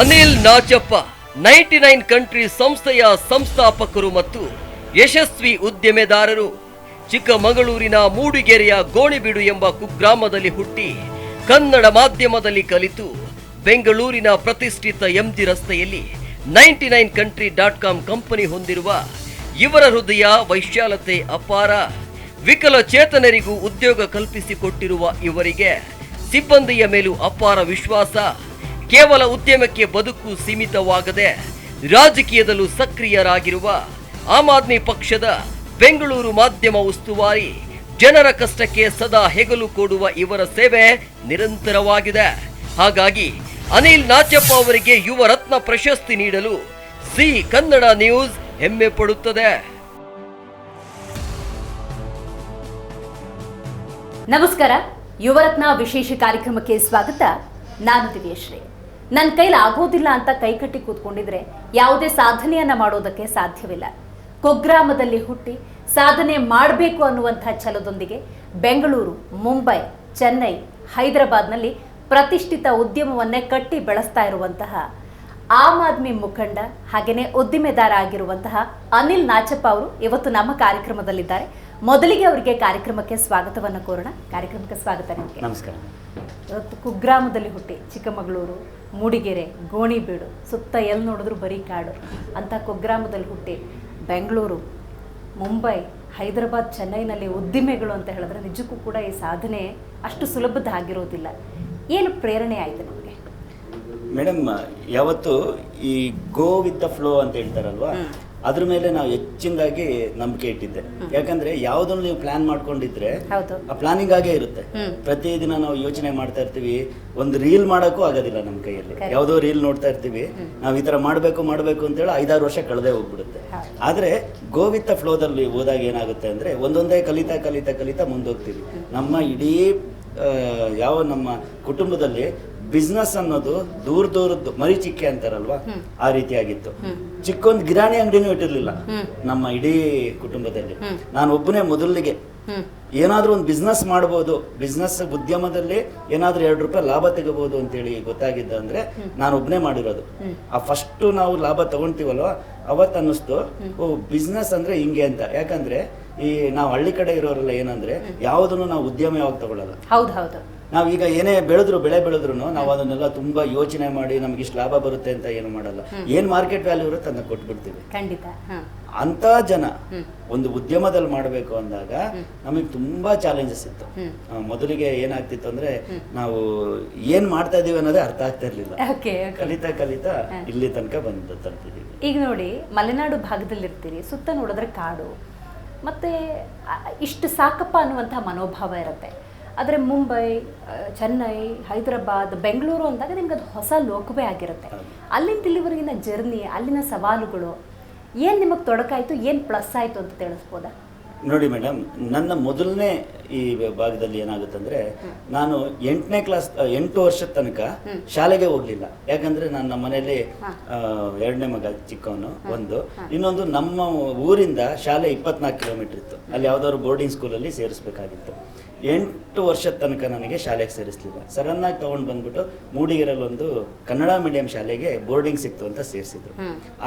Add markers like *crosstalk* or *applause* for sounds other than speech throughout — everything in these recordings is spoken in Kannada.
Anil Nachappa, ninety nine country ಸಂಸ್ಥೆಯ ಸಂಸ್ಥಾಪಕರು ಮತ್ತು ಯಶಸ್ವಿ ಉದ್ಯಮೆದಾರರು. ಚಿಕ್ಕಮಗಳೂರಿನ ಮೂಡಿಗೆರೆಯ ಗೋಣಿಬೀಡು ಎಂಬ ಕುಗ್ರಾಮದಲ್ಲಿ ಹುಟ್ಟಿ ಕನ್ನಡ ಮಾಧ್ಯಮದಲ್ಲಿ ಕಲಿತು ಬೆಂಗಳೂರಿನ ಪ್ರತಿಷ್ಠಿತ ಎಂಜಿ ರಸ್ತೆಯಲ್ಲಿ ninety nine country dot com company ಹೊಂದಿರುವ ಇವರ ಹೃದಯ ವೈಶಾಲತೆ ಅಪಾರ. ವಿಕಲಚೇತನರಿಗೂ ಉದ್ಯೋಗ ಕಲ್ಪಿಸಿಕೊಟ್ಟಿರುವ ಇವರಿಗೆ ಸಿಬ್ಬಂದಿಯ ಮೇಲೂ ಅಪಾರ ವಿಶ್ವಾಸ. ಕೇವಲ ಉದ್ಯಮಕ್ಕೆ ಬದುಕು ಸೀಮಿತವಾಗದೆ ರಾಜಕೀಯದಲ್ಲೂ ಸಕ್ರಿಯರಾಗಿರುವ ಆಮ್ ಆದ್ಮಿ ಪಕ್ಷದ ಬೆಂಗಳೂರು ಮಾಧ್ಯಮ ಉಸ್ತುವಾರಿ ಜನರ ಕಷ್ಟಕ್ಕೆ ಸದಾ ಹೆಗಲು ಕೊಡುವ ಇವರ ಸೇವೆ ನಿರಂತರವಾಗಿದೆ. ಹಾಗಾಗಿ ಅನಿಲ್ ನಾಚಪ್ಪ ಅವರಿಗೆ ಯುವ ರತ್ನ ಪ್ರಶಸ್ತಿ ನೀಡಲು ಸಿ ಕನ್ನಡ ನ್ಯೂಸ್ ಹೆಮ್ಮೆ ಪಡುತ್ತದೆ. ನಮಸ್ಕಾರ, ಯುವರತ್ನ ವಿಶೇಷ ಕಾರ್ಯಕ್ರಮಕ್ಕೆ ಸ್ವಾಗತ. ನಾನು ದಿವ್ಯಶ್ರೀ. ನನ್ನ ಕೈಲಿ ಆಗೋದಿಲ್ಲ ಅಂತ ಕೈಕಟ್ಟಿ ಕೂತ್ಕೊಂಡಿದ್ರೆ ಯಾವುದೇ ಸಾಧನೆಯನ್ನ ಮಾಡೋದಕ್ಕೆ ಸಾಧ್ಯವಿಲ್ಲ. ಕುಗ್ರಾಮದಲ್ಲಿ ಹುಟ್ಟಿ ಸಾಧನೆ ಮಾಡಬೇಕು ಅನ್ನುವಂಥ ಛಲದೊಂದಿಗೆ ಬೆಂಗಳೂರು, ಮುಂಬೈ, ಚೆನ್ನೈ, ಹೈದರಾಬಾದ್ನಲ್ಲಿ ಪ್ರತಿಷ್ಠಿತ ಉದ್ಯಮವನ್ನೇ ಕಟ್ಟಿ ಬೆಳೆಸ್ತಾ ಇರುವಂತಹ ಆಮ್ ಆದ್ಮಿ ಮುಖಂಡ ಹಾಗೆಯೇ ಉದ್ದಿಮೆದಾರ ಆಗಿರುವಂತಹ ಅನಿಲ್ ನಾಚಪ್ಪ ಅವರು ಇವತ್ತು ನಮ್ಮ ಕಾರ್ಯಕ್ರಮದಲ್ಲಿದ್ದಾರೆ. ಮೊದಲಿಗೆ ಅವರಿಗೆ ಕಾರ್ಯಕ್ರಮಕ್ಕೆ ಸ್ವಾಗತವನ್ನು ಕೋರೋಣ. ಕಾರ್ಯಕ್ರಮಕ್ಕೆ ಸ್ವಾಗತ ನಿಮಗೆ. ನಮಸ್ಕಾರ. ಇವತ್ತು ಕುಗ್ರಾಮದಲ್ಲಿ ಹುಟ್ಟಿ ಚಿಕ್ಕಮಗಳೂರು ಮೂಡಿಗೆರೆ ಗೋಣಿಬೀಡು ಸುತ್ತ ಎಲ್ಲಿ ನೋಡಿದ್ರು ಬರೀ ಕಾಡು ಅಂತ ಕುಗ್ರಾಮದಲ್ಲಿ ಹುಟ್ಟಿ ಬೆಂಗಳೂರು ಮುಂಬೈ ಹೈದರಾಬಾದ್ ಚೆನ್ನೈನಲ್ಲಿ ಉದ್ದಿಮೆಗಳು ಅಂತ ಹೇಳಿದ್ರೆ ನಿಜಕ್ಕೂ ಕೂಡ ಈ ಸಾಧನೆ ಅಷ್ಟು ಸುಲಭದ ಆಗಿರೋದಿಲ್ಲ ಏನು ಪ್ರೇರಣೆ ಆಯಿತು ನಮಗೆ? ಮೇಡಮ್ ಯಾವತ್ತು ಈ ಗೋ ವಿತ್ ದ ಫ್ಲೋ ಅಂತ ಹೇಳ್ತಾರಲ್ವಾ? ಅದ್ರ ಮೇಲೆ ನಾವು ಹೆಚ್ಚಿನದಾಗಿ ನಂಬಿಕೆ ಇಟ್ಟಿದ್ದೆ. ಯಾಕಂದ್ರೆ ಯಾವ್ದನ್ನು ನೀವು ಪ್ಲಾನ್ ಮಾಡ್ಕೊಂಡಿದ್ರೆ ಆ ಪ್ಲಾನಿಂಗ್ ಆಗೇ ಇರುತ್ತೆ. ಪ್ರತಿ ಪ್ರತಿದಿನ ನಾವು ಯೋಚನೆ ಮಾಡ್ತಾ ಇರ್ತೀವಿ ಒಂದು ರೀಲ್ ಮಾಡೋಕ್ಕೂ ಆಗೋದಿಲ್ಲ ನಮ್ಮ ಕೈಯಲ್ಲಿ. ಯಾವುದೋ ರೀಲ್ ನೋಡ್ತಾ ಇರ್ತೀವಿ ನಾವು ಈ ತರ ಮಾಡಬೇಕು ಮಾಡಬೇಕು ಅಂತೇಳಿ ಐದಾರು ವರ್ಷ ಕಳೆದೇ ಹೋಗ್ಬಿಡುತ್ತೆ. ಆದ್ರೆ ಗೋವಿತ್ತ ಫ್ಲೋದಲ್ಲಿ ಹೋದಾಗ ಏನಾಗುತ್ತೆ ಅಂದ್ರೆ ಒಂದೊಂದೇ ಕಲಿತಾ ಕಲಿತಾ ಕಲಿತಾ ಮುಂದೋಗ್ತೀವಿ. ನಮ್ಮ ಇಡೀ ಯಾವ ನಮ್ಮ ಕುಟುಂಬದಲ್ಲಿ ಬಿಸ್ನೆಸ್ ಅನ್ನೋದು ದೂರ ದೂರದ್ದು ಮರಿಚಿಕ್ಕೆ ಅಂತಾರಲ್ವಾ? ಆ ರೀತಿಯಾಗಿತ್ತು ಚಿಕ್ಕೊಂದು ಗಿರಾಣಿ ಅಂಗಡಿನೂ ಇಟ್ಟಿರ್ಲಿಲ್ಲ. ನಮ್ಮ ಇಡೀ ಕುಟುಂಬದಲ್ಲಿ. ನಾನು ಒಬ್ಬನೇ ಮೊದಲಿಗೆ. ಏನಾದ್ರೂ ಒಂದು ಬಿಸ್ನೆಸ್ ಮಾಡ್ಬೋದು. ಬಿಸ್ನೆಸ್ ಉದ್ಯಮದಲ್ಲಿ ಏನಾದ್ರೂ ಎರಡು ರೂಪಾಯಿ ಲಾಭ ತೆಗಬಹುದು ಅಂತೇಳಿ ಗೊತ್ತಾಗಿದ್ದ ಅಂದ್ರೆ ನಾನು ಒಬ್ಬನೇ ಮಾಡಿರೋದು. ಆ ಫಸ್ಟ್ ನಾವು ಲಾಭ ತಗೊಂತೀವಲ್ವ? ಅವತ್ತು ಅನ್ನಿಸ್ತು ಓ ಬಿಸ್ನೆಸ್ ಅಂದ್ರೆ ಹಿಂಗೆ ಅಂತ. ಯಾಕಂದ್ರೆ ಈ ನಾವು ಹಳ್ಳಿ ಕಡೆ ಇರೋರೆಲ್ಲ ಏನಂದ್ರೆ ಯಾವುದನ್ನು ನಾವು ಉದ್ಯಮ ಯಾವಾಗ ತಗೊಳ್ಳಲ್ಲ ಹೌದು ಹೌದು. ನಾವೀಗ ಏನೇ ಬೆಳೆದ್ರು ಬೆಳೆ ಬೆಳೆದ್ರು ನಾವು ಅದನ್ನೆಲ್ಲ ತುಂಬಾ ಯೋಚನೆ ಮಾಡಿ ನಮ್ಗೆ ಇಷ್ಟು ಲಾಭ ಬರುತ್ತೆ ಅಂತ ಏನು ಮಾಡಲ್ಲ. ಏನ್ ಮಾರ್ಕೆಟ್ ವ್ಯಾಲ್ಯೂ ಇರುತ್ತೆ ಅದನ್ನ ಕೊಟ್ಬಿಡ್ತೀವಿ. ಖಂಡಿತ. ಅಂತ ಜನ ಒಂದು ಉದ್ಯಮದಲ್ಲಿ ಮಾಡಬೇಕು ಅಂದಾಗ ನಮಗೆ ತುಂಬಾ ಚಾಲೆಂಜಸ್ ಇತ್ತು. ಮೊದಲಿಗೆ ಏನಾಗ್ತಿತ್ತು ಅಂದ್ರೆ ನಾವು ಏನ್ ಮಾಡ್ತಾ ಇದೀವಿ ಅನ್ನೋದೇ ಅರ್ಥ ಆಗ್ತಾ ಇರ್ಲಿಲ್ಲ. *laughs* ಕಲಿತಾ ಕಲಿತಾ ಇಲ್ಲಿ ತನಕ ಬಂದು ತರ್ತಿದ್ದೀವಿ ಈಗ ನೋಡಿ ಮಲೆನಾಡು ಭಾಗದಲ್ಲಿ ಇರ್ತೀರಿ ಸುತ್ತ ನೋಡಿದ್ರೆ ಕಾಡು ಮತ್ತೆ ಇಷ್ಟು ಸಾಕಪ್ಪ ಅನ್ನುವಂತಹ ಮನೋಭಾವ ಇರುತ್ತೆ. ಆದರೆ ಮುಂಬೈ ಚೆನ್ನೈ ಹೈದರಾಬಾದ್ ಬೆಂಗಳೂರು ಅಂದಾಗ ನಿಮ್ಗೆ ಅದು ಹೊಸ ಲೋಕವೇ ಆಗಿರುತ್ತೆ. ಅಲ್ಲಿಂದ ಇಲ್ಲಿವರೆಗಿನ ಜರ್ನಿ ಅಲ್ಲಿನ ಸವಾಲುಗಳು ಏನು ನಿಮಗೆ ತೊಡಕಾಯಿತು ಏನು ಪ್ಲಸ್ ಆಯಿತು ಅಂತ ತಿಳಿಸ್ಬೋದಾ? ನೋಡಿ ಮೇಡಮ್ ನನ್ನ ಮೊದಲನೇ ಈ ಭಾಗದಲ್ಲಿ ಏನಾಗುತ್ತೆ ಅಂದ್ರೆ ನಾನು ಎಂಟನೇ ಕ್ಲಾಸ್ ಎಂಟು ವರ್ಷದ ತನಕ ಶಾಲೆಗೆ ಹೋಗ್ಲಿಲ್ಲ. ಯಾಕಂದ್ರೆ ನಾನು ನಮ್ಮ ಮನೇಲಿ ಎರಡನೇ ಮಗ ಚಿಕ್ಕವನು ಒಂದು. ಇನ್ನೊಂದು ನಮ್ಮ ಊರಿಂದ ಶಾಲೆ ಇಪ್ಪತ್ನಾಲ್ಕು ಕಿಲೋಮೀಟರ್ ಇತ್ತು. ಅಲ್ಲಿ ಯಾವ್ದಾದ್ರು ಬೋರ್ಡಿಂಗ್ ಸ್ಕೂಲಲ್ಲಿ ಸೇರಿಸ್ಬೇಕಾಗಿತ್ತು. ಎಂಟು ವರ್ಷದ ತನಕ ನನಗೆ ಶಾಲೆಗೆ ಸೇರಿಸ್ಲಿಲ್ಲ. ಸಡನ್ ಆಗಿ ತಗೊಂಡು ಬಂದ್ಬಿಟ್ಟು ಮೂಡಿಗೆರಲ್ಲೊಂದು ಒಂದು ಕನ್ನಡ ಮೀಡಿಯಂ ಶಾಲೆಗೆ ಬೋರ್ಡಿಂಗ್ ಸಿಕ್ತು ಅಂತ ಸೇರಿಸಿದ್ರು.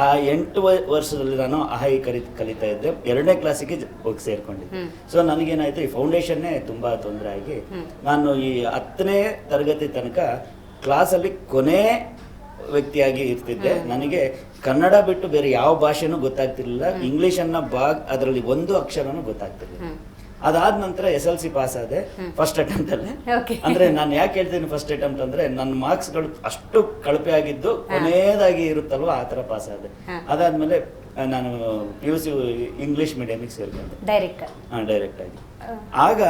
ಆ ಎಂಟು ವರ್ಷದಲ್ಲಿ ನಾನು ಅಹಾಯಿ ಕಲಿ ಕಲಿತಾ ಇದ್ದೆ. ಎರಡನೇ ಕ್ಲಾಸಿಗೆ ಹೋಗಿ ಸೇರ್ಕೊಂಡಿದ್ದೆ. ಸೊ ನನಗೇನಾಯ್ತು ಈ ಫೌಂಡೇಶನ್ನೇ ತುಂಬಾ ತೊಂದರೆ ಆಗಿ ನಾನು ಈ ಹತ್ತನೇ ತರಗತಿ ತನಕ ಕ್ಲಾಸಲ್ಲಿ ಕೊನೆ ವ್ಯಕ್ತಿಯಾಗಿ ಇರ್ತಿದ್ದೆ. ನನಗೆ ಕನ್ನಡ ಬಿಟ್ಟು ಬೇರೆ ಯಾವ ಭಾಷೆನೂ ಗೊತ್ತಾಗ್ತಿರ್ಲಿಲ್ಲ. ಇಂಗ್ಲಿಷ್ ಅನ್ನ ಬಾಗ್ ಅದರಲ್ಲಿ ಒಂದು ಅಕ್ಷರನೂ ಗೊತ್ತಾಗ್ತಿರ್ಲಿಲ್ಲ. ಅದಾದ ನಂತರ ಎಸ್ ಎಲ್ ಸಿ ಪಾಸ್ ಆದೆ ಫಸ್ಟ್ ಅಟೆಂಪ್ಟ್ ಅಲ್ಲಿ. ಅಂದ್ರೆ ನಾನು ಯಾಕೆ ಹೇಳ್ತೀನಿ ಫಸ್ಟ್ ಅಟೆಂಪ್ಟ್ ಅಂದ್ರೆ ನನ್ನ ಮಾರ್ಕ್ಸ್ಗಳು ಅಷ್ಟು ಕಳಪೆ ಆಗಿದ್ದು ಕೊನೆಯದಾಗಿ ಇರುತ್ತಲ್ವ ಆ ತರ ಪಾಸ್ ಆದೆ. ಅದಾದ್ಮೇಲೆ ನಾನು ಪಿ ಯು ಸಿ ಇಂಗ್ಲಿಷ್ ಮೀಡಿಯಮಿಗೆ ಸೇರ್ಕೊಂಡೆ ಡೈರೆಕ್ಟ್ ಡೈರೆಕ್ಟ್ ಆಗಿ. ಆಗ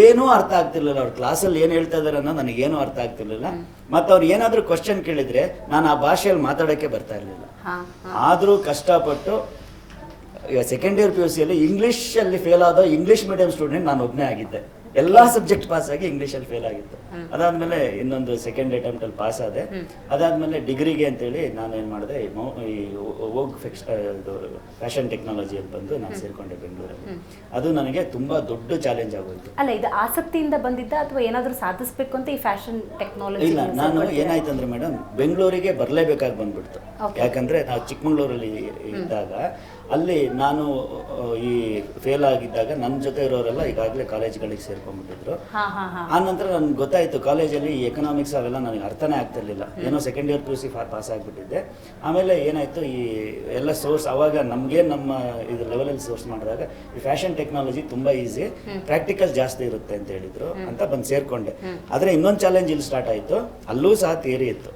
ಏನೂ ಅರ್ಥ ಆಗ್ತಿರ್ಲಿಲ್ಲ ಅವ್ರ. ಕ್ಲಾಸಲ್ಲಿ ಏನ್ ಹೇಳ್ತಾ ಇದಾರೆ ಅನ್ನೋ ನನಗೇನು ಅರ್ಥ ಆಗ್ತಿರ್ಲಿಲ್ಲ. ಮತ್ತೆ ಅವ್ರು ಏನಾದರೂ ಕ್ವಶನ್ ಕೇಳಿದ್ರೆ ನಾನು ಆ ಭಾಷೆಯಲ್ಲಿ ಮಾತಾಡಕ್ಕೆ ಬರ್ತಾ ಇರ್ಲಿಲ್ಲ. ಆದ್ರೂ ಕಷ್ಟಪಟ್ಟು ಸೆಕೆಂಡ್ ಇಯರ್ ಪಿ ಯು ಸಿಯಲ್ಲಿ ಇಂಗ್ಲಿಷ್ ಅಲ್ಲಿ ಫೇಲ್ ಆದ ಇಂಗ್ಲೀಷ್ ಮೀಡಿಯಂ ಸ್ಟೂಡೆಂಟ್ ನಾನು ಒಬ್ಬನೇ ಆಗಿದ್ದೆ. ಎಲ್ಲಾ ಸಬ್ಜೆಕ್ಟ್ ಪಾಸ್ ಆಗಿ ಇಂಗ್ಲೀಷಲ್ಲಿ ಫೇಲ್ ಆಗಿತ್ತು. ಅದಾದಮೇಲೆ ಇನ್ನೊಂದು ಸೆಕೆಂಡ್ ಅಟೆಂಪ್ಟಲ್ಲಿ ಪಾಸ್ ಆದೆ. ಅದಾದಮೇಲೆ ಡಿಗ್ರಿಗೆ ಅಂತೇಳಿ ನಾನು ಏನು ಮಾಡಿದೆ ಈ ಓಗ್ ಫೆಕ್ಸ್ ಇದು ಫ್ಯಾಷನ್ ಟೆಕ್ನಾಲಜಿಯಲ್ಲಿ ಬಂದು ನಾನು ಸೇರ್ಕೊಂಡೆ ಬೆಂಗಳೂರಲ್ಲಿ. ಅದು ನನಗೆ ತುಂಬಾ ದೊಡ್ಡ ಚಾಲೆಂಜ್ ಆಗೋಯ್ತು. ಅಲ್ಲ ಇದು ಆಸಕ್ತಿಯಿಂದ ಬಂದಿದ್ದ ಅಥವಾ ಏನಾದರೂ ಸಾಧಿಸಬೇಕು ಅಂತ ಈ ಫ್ಯಾಷನ್ ಟೆಕ್ನಾಲಜಿ ಇಲ್ಲ ನಾನು ಏನಾಯ್ತು ಅಂದ್ರೆ ಮೇಡಮ್ ಬೆಂಗಳೂರಿಗೆ ಬರಲೇಬೇಕಾಗಿ ಬಂದ್ಬಿಡ್ತು. ಯಾಕಂದ್ರೆ ನಾವು ಚಿಕ್ಕಮಂಗ್ಳೂರಲ್ಲಿ ಇದ್ದಾಗ ಅಲ್ಲಿ ನಾನು ಈ ಫೇಲ್ ಆಗಿದ್ದಾಗ ನನ್ನ ಜೊತೆ ಇರೋರೆಲ್ಲ ಈಗಾಗಲೇ ಕಾಲೇಜ್ಗಳಿಗೆ ಸೇರ್ಕೊಂಡ್ಬಿಟ್ಟಿದ್ರು. ಆ ನಂತರ ನನ್ಗೆ ಗೊತ್ತಾಯ್ತು ಕಾಲೇಜಲ್ಲಿ ಈ ಎಕನಾಮಿಕ್ಸ್ ಅವೆಲ್ಲ ನನಗೆ ಅರ್ಥನೇ ಆಗ್ತಿರ್ಲಿಲ್ಲ. ಏನೋ second year P U C pass ಆಗಿಬಿಟ್ಟಿದ್ದೆ. ಆಮೇಲೆ ಏನಾಯ್ತು ಈ ಎಲ್ಲ ಸೋರ್ಸ್ ಅವಾಗ ನಮಗೆ ನಮ್ಮ ಇದು ಲೆವೆಲಲ್ಲಿ ಸೋರ್ಸ್ ಮಾಡಿದಾಗ ಈ ಫ್ಯಾಷನ್ ಟೆಕ್ನಾಲಜಿ ತುಂಬಾ ಈಸಿ ಪ್ರಾಕ್ಟಿಕಲ್ ಜಾಸ್ತಿ ಇರುತ್ತೆ ಅಂತ ಹೇಳಿದ್ರು ಅಂತ ಬಂದು ಸೇರ್ಕೊಂಡೆ. ಆದ್ರೆ ಇನ್ನೊಂದು ಚಾಲೆಂಜ್ ಇಲ್ಲಿ ಸ್ಟಾರ್ಟ್ ಆಯ್ತು. ಅಲ್ಲೂ ಸಹ ಥಿಯರಿ ಇತ್ತು.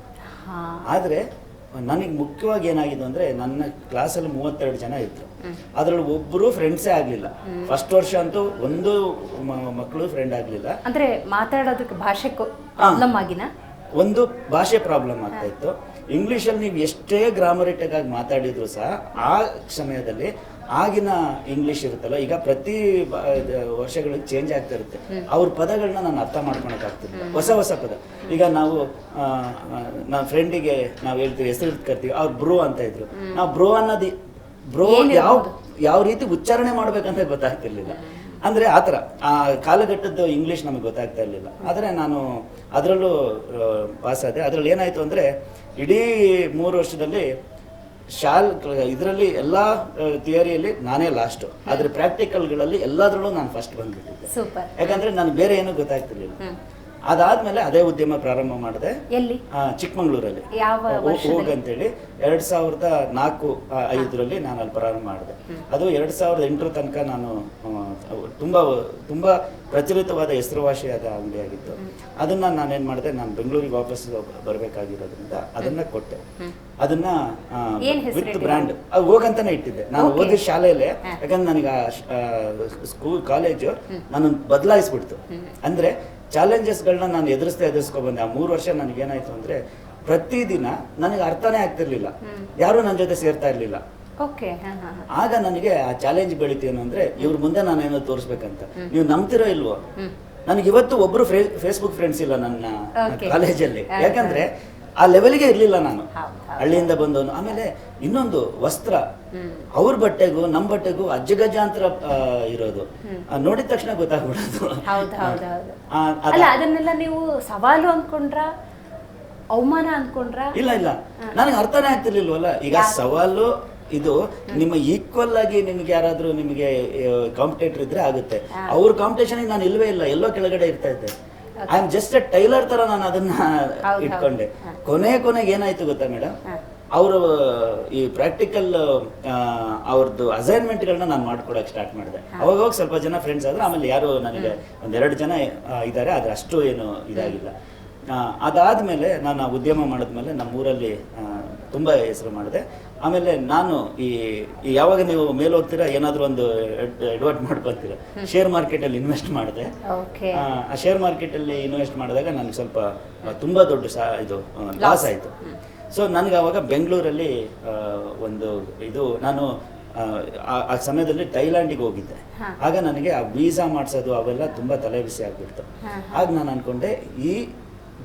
ಆದರೆ ನನಗೆ ಮುಖ್ಯವಾಗಿ ಏನಾಗಿದೆ ಅಂದ್ರೆ ನನ್ನ ಕ್ಲಾಸಲ್ಲಿ ಮೂವತ್ತೆರಡು ಜನ ಇದ್ರು. ಅದ್ರಲ್ಲಿ ಒಬ್ಬರು ಫ್ರೆಂಡ್ಸೇ ಆಗಲಿಲ್ಲ. ಫಸ್ಟ್ ವರ್ಷ ಅಂತೂ ಒಂದು ಮಕ್ಕಳು ಫ್ರೆಂಡ್ ಆಗಲಿಲ್ಲ. ಅಂದ್ರೆ ಮಾತಾಡೋದಕ್ಕೆ ಭಾಷೆ ಒಂದು ಭಾಷೆ ಪ್ರಾಬ್ಲಮ್ ಆಗ್ತಾ ಇತ್ತು. ಇಂಗ್ಲೀಷಲ್ಲಿ ನೀವು ಎಷ್ಟೇ ಗ್ರಾಮರಿಟಿಕ್ ಆಗಿ ಮಾತಾಡಿದ್ರು ಸಹ ಆ ಸಮಯದಲ್ಲಿ ಆಗಿನ ಇಂಗ್ಲಿಷ್ ಇರುತ್ತಲ್ಲ ಈಗ ಪ್ರತಿ ವರ್ಷಗಳಿಗೆ ಚೇಂಜ್ ಆಗ್ತಾ ಇರುತ್ತೆ. ಅವ್ರ ಪದಗಳನ್ನ ನಾನು ಅರ್ಥ ಮಾಡ್ಕೊಳಕ್ ಆಗ್ತಿಲ್ಲ. ಹೊಸ ಹೊಸ ಪದ. ಈಗ ನಾವು ಆ, ಆ, ಫ್ರೆಂಡಿಗೆ ನಾವು ಹೇಳ್ತೀವಿ ಹೆಸರು ಕರ್ತೀವಿ ಅವ್ರು ಬ್ರೋ ಅಂತ ಇದ್ರು. ನಾವು ಬ್ರೋ ಅನ್ನೋದು ಬ್ರೋ ಯಾವ ಯಾವ ರೀತಿ ಉಚ್ಚಾರಣೆ ಮಾಡ್ಬೇಕಂತ ಗೊತ್ತಾಗ್ತಿರ್ಲಿಲ್ಲ. ಅಂದ್ರೆ ಆತರ ಆ ಕಾಲಘಟ್ಟದ ಇಂಗ್ಲಿಷ್ ನಮಗೆ ಗೊತ್ತಾಗ್ತಾ ಇರಲಿಲ್ಲ. ಆದರೆ ನಾನು ಅದರಲ್ಲೂ ಪಾಸ್ ಆದೆ. ಅದ್ರಲ್ಲಿ ಏನಾಯ್ತು ಅಂದ್ರೆ ಇಡೀ ಮೂರು ವರ್ಷದಲ್ಲಿ ಶಾಲ್ ಇದರಲ್ಲಿ ಎಲ್ಲ ಥಿಯರಿಯಲ್ಲಿ ನಾನೇ ಲಾಸ್ಟು ಆದರೆ ಪ್ರಾಕ್ಟಿಕಲ್ಗಳಲ್ಲಿ ಎಲ್ಲದರಲ್ಲೂ ನಾನು ಫಸ್ಟ್ ಬಂದ್ಬಿಟ್ಟಿದ್ದೆ ಯಾಕಂದ್ರೆ ನಾನು ಬೇರೆ ಏನೂ ಗೊತ್ತಾಗ್ತಿರ್ಲಿಲ್ಲ. ಅದಾದ್ಮೇಲೆ ಅದೇ ಉದ್ಯಮ ಪ್ರಾರಂಭ ಮಾಡಿದೆ. ಎಲ್ಲಿ? ಆ, ಚಿಕ್ಕಮಂಗ್ಳೂರಲ್ಲಿ? ಹೋಗ್ ಅಂತೇಳಿ ಎರಡ್ ಸಾವಿರದ ನಾಲ್ಕು ಐದರಲ್ಲಿ ನಾನು ಅಲ್ಲಿ ಪ್ರಾರಂಭ ಮಾಡಿದೆ. ಅದು ಎರಡ್ ಸಾವಿರದ ಎಂಟರ ತನಕ ನಾನು ತುಂಬಾ ತುಂಬಾ ಪ್ರಚಲಿತವಾದ ಹೆಸರುವಾಸಿಯಾದ ಅಂಗಡಿಯಾಗಿತ್ತು ಅದನ್ನ ನಾನೇನ್ ಮಾಡಿದೆ ನಾನು ಬೆಂಗಳೂರಿಗೆ ವಾಪಸ್ ಬರಬೇಕಾಗಿರೋದ್ರಿಂದ ಅದನ್ನ ಕೊಟ್ಟೆ. ಅದನ್ನ ವಿತ್? ಬ್ರ್ಯಾಂಡ್. ಅದು ಹೋಗಂತಾನೆ ಇಟ್ಟಿದ್ದೆ. ನಾನು. ಓದಿದ ಶಾಲೆಯಲ್ಲಿ ಯಾಕಂದ್ರೆ ನನಗೆ ಸ್ಕೂಲ್ ಕಾಲೇಜು ನನ್ನ ಬದಲಾಯಿಸ್ಬಿಡ್ತು. ಅಂದ್ರೆ ಚಾಲೆಂಜಸ್ಗಳನ್ನ ನಾನು ಎದುರಿಸ್ತಾ ಎದುರಿಸ್ಕೊ ಬಂದೆ ಆ ಮೂರು ವರ್ಷ ನನಗೇನಾಯ್ತು ಅಂದ್ರೆ ಪ್ರತಿದಿನ ನನಗೆ ಅರ್ಥನೇ ಆಗ್ತಿರ್ಲಿಲ್ಲ. ಯಾರು ನನ್ನ ಜೊತೆ ಸೇರ್ತಾ ಇರ್ಲಿಲ್ಲ. ಆಗ ನನಗೆ ಆ ಚಾಲೆಂಜ್ ಬೆಳಿತೇನು ಅಂದ್ರೆ ಇವ್ರ ಮುಂದೆ ನಾನು ಏನೋ ತೋರಿಸ್ಬೇಕಂತ. ನೀವು ನಂಬ್ತಿರೋ ಇಲ್ವೋ? ನನಗೆ ಇವತ್ತು ಒಬ್ರು ಫೇಸ್ಬುಕ್ ಫ್ರೆಂಡ್ಸ್ ಇಲ್ಲ ನನ್ನ ಕಾಲೇಜಲ್ಲಿ ಯಾಕಂದ್ರೆ ಆ ಲೆವೆಲ್ಗೆ ಇರಲಿಲ್ಲ ನಾನು. ಹಳ್ಳಿಯಿಂದ ಬಂದವನು. ಆಮೇಲೆ ಇನ್ನೊಂದು ವಸ್ತ್ರ ಅವ್ರ ಬಟ್ಟೆಗೂ ನಮ್ಮ ಬಟ್ಟೆಗೂ ಅಜ್ಜಗಜಾಂತರ ಇರೋದು. ನೋಡಿದ ತಕ್ಷಣ ಗೊತ್ತಾಗ್ಬಿಡೋದು. ಅಲ್ಲ ಅದನ್ನೆಲ್ಲ ನೀವು ಸವಾಲು ಅನ್ಕೊಂಡ್ರ ಅವಮಾನ ಅನ್ಕೊಂಡ್ರ? ಇಲ್ಲ ಇಲ್ಲ. ನನಗೆ ಅರ್ಥನೇ ಆಗ್ತಿರ್ಲಿಲ್ವಲ್ಲ? ಈಗ ಸವಾಲು ಇದು ನಿಮ್ಮ ಈಕ್ವಲ್ ಆಗಿ ನಿಮ್ಗೆ ಯಾರಾದ್ರೂ ನಿಮಗೆ ಕಾಂಪಿಟೇಟರ್ ಇದ್ರೆ ಆಗುತ್ತೆ. ಅವ್ರ ಕಾಂಪಿಟೇಷನ್ ನಾನು ಇಲ್ವೇ ಇಲ್ಲ ಎಲ್ಲೋ ಕೆಳಗಡೆ ಇರ್ತಾ ಇದ್ದೆ. I am just a tailor ತರ ನಾನು ಅದನ್ನ ಇಟ್ಕೊಂಡೆ. ಕೊನೆ ಕೊನೆಗೆ ಏನಾಯ್ತು ಗೊತ್ತಾ ಮೇಡಮ್ ಅವರು ಈ ಪ್ರಾಕ್ಟಿಕಲ್ ಅವ್ರದ್ದು ಅಸೈನ್ಮೆಂಟ್ಗಳನ್ನ ನಾನು ಮಾಡ್ಕೊಡಕ್ಕೆ ಸ್ಟಾರ್ಟ್ ಮಾಡಿದೆ. ಅವಾಗ ಸ್ವಲ್ಪ ಜನ ಫ್ರೆಂಡ್ಸ್ ಆದ್ರೆ ಆಮೇಲೆ ಯಾರು ನನಗೆ ಒಂದೆರಡು ಜನ ಇದ್ದಾರೆ ಆದ್ರೆ ಅಷ್ಟು ಏನು ಇದಾಗಿಲ್ಲ. ಅದಾದಮೇಲೆ ನಾನು ಉದ್ಯಮ ಮಾಡಿದ್ಮೇಲೆ ನಮ್ಮೂರಲ್ಲಿ ತುಂಬಾ ಹೆಸರು ಮಾಡಿದೆ. ಆಮೇಲೆ ನಾನು ಈ ಯಾವಾಗ ನೀವು ಮೇಲೆ ಹೋಗ್ತೀರಾ ಏನಾದರೂ ಒಂದು ಎಡ್ವರ್ಟ್ ಮಾಡ್ಕೊತೀರಾ ಶೇರ್ ಮಾರ್ಕೆಟಲ್ಲಿ ಇನ್ವೆಸ್ಟ್ ಮಾಡಿದೆ. ಆ, ಶೇರ್ ಮಾರ್ಕೆಟಲ್ಲಿ ಇನ್ವೆಸ್ಟ್ ಮಾಡಿದಾಗ ನನಗೆ ಸ್ವಲ್ಪ ತುಂಬಾ ದೊಡ್ಡ ಸಾ ಇದು ಲಾಸ್ ಆಯಿತು. ಸೊ ನನಗೆ ಆವಾಗ ಬೆಂಗಳೂರಲ್ಲಿ ಒಂದು ಇದು ನಾನು ಆ, ಸಮಯದಲ್ಲಿ ಥೈಲ್ಯಾಂಡಿಗೆ ಹೋಗಿದ್ದೆ. ಆಗ ನನಗೆ ಆ ವೀಸಾ ಮಾಡಿಸೋದು ಅವೆಲ್ಲ ತುಂಬ ತಲೆ ಬಿಸಿ ಆಗ್ಬಿಡ್ತು. ಆಗ ನಾನು ಅನ್ಕೊಂಡೆ ಈ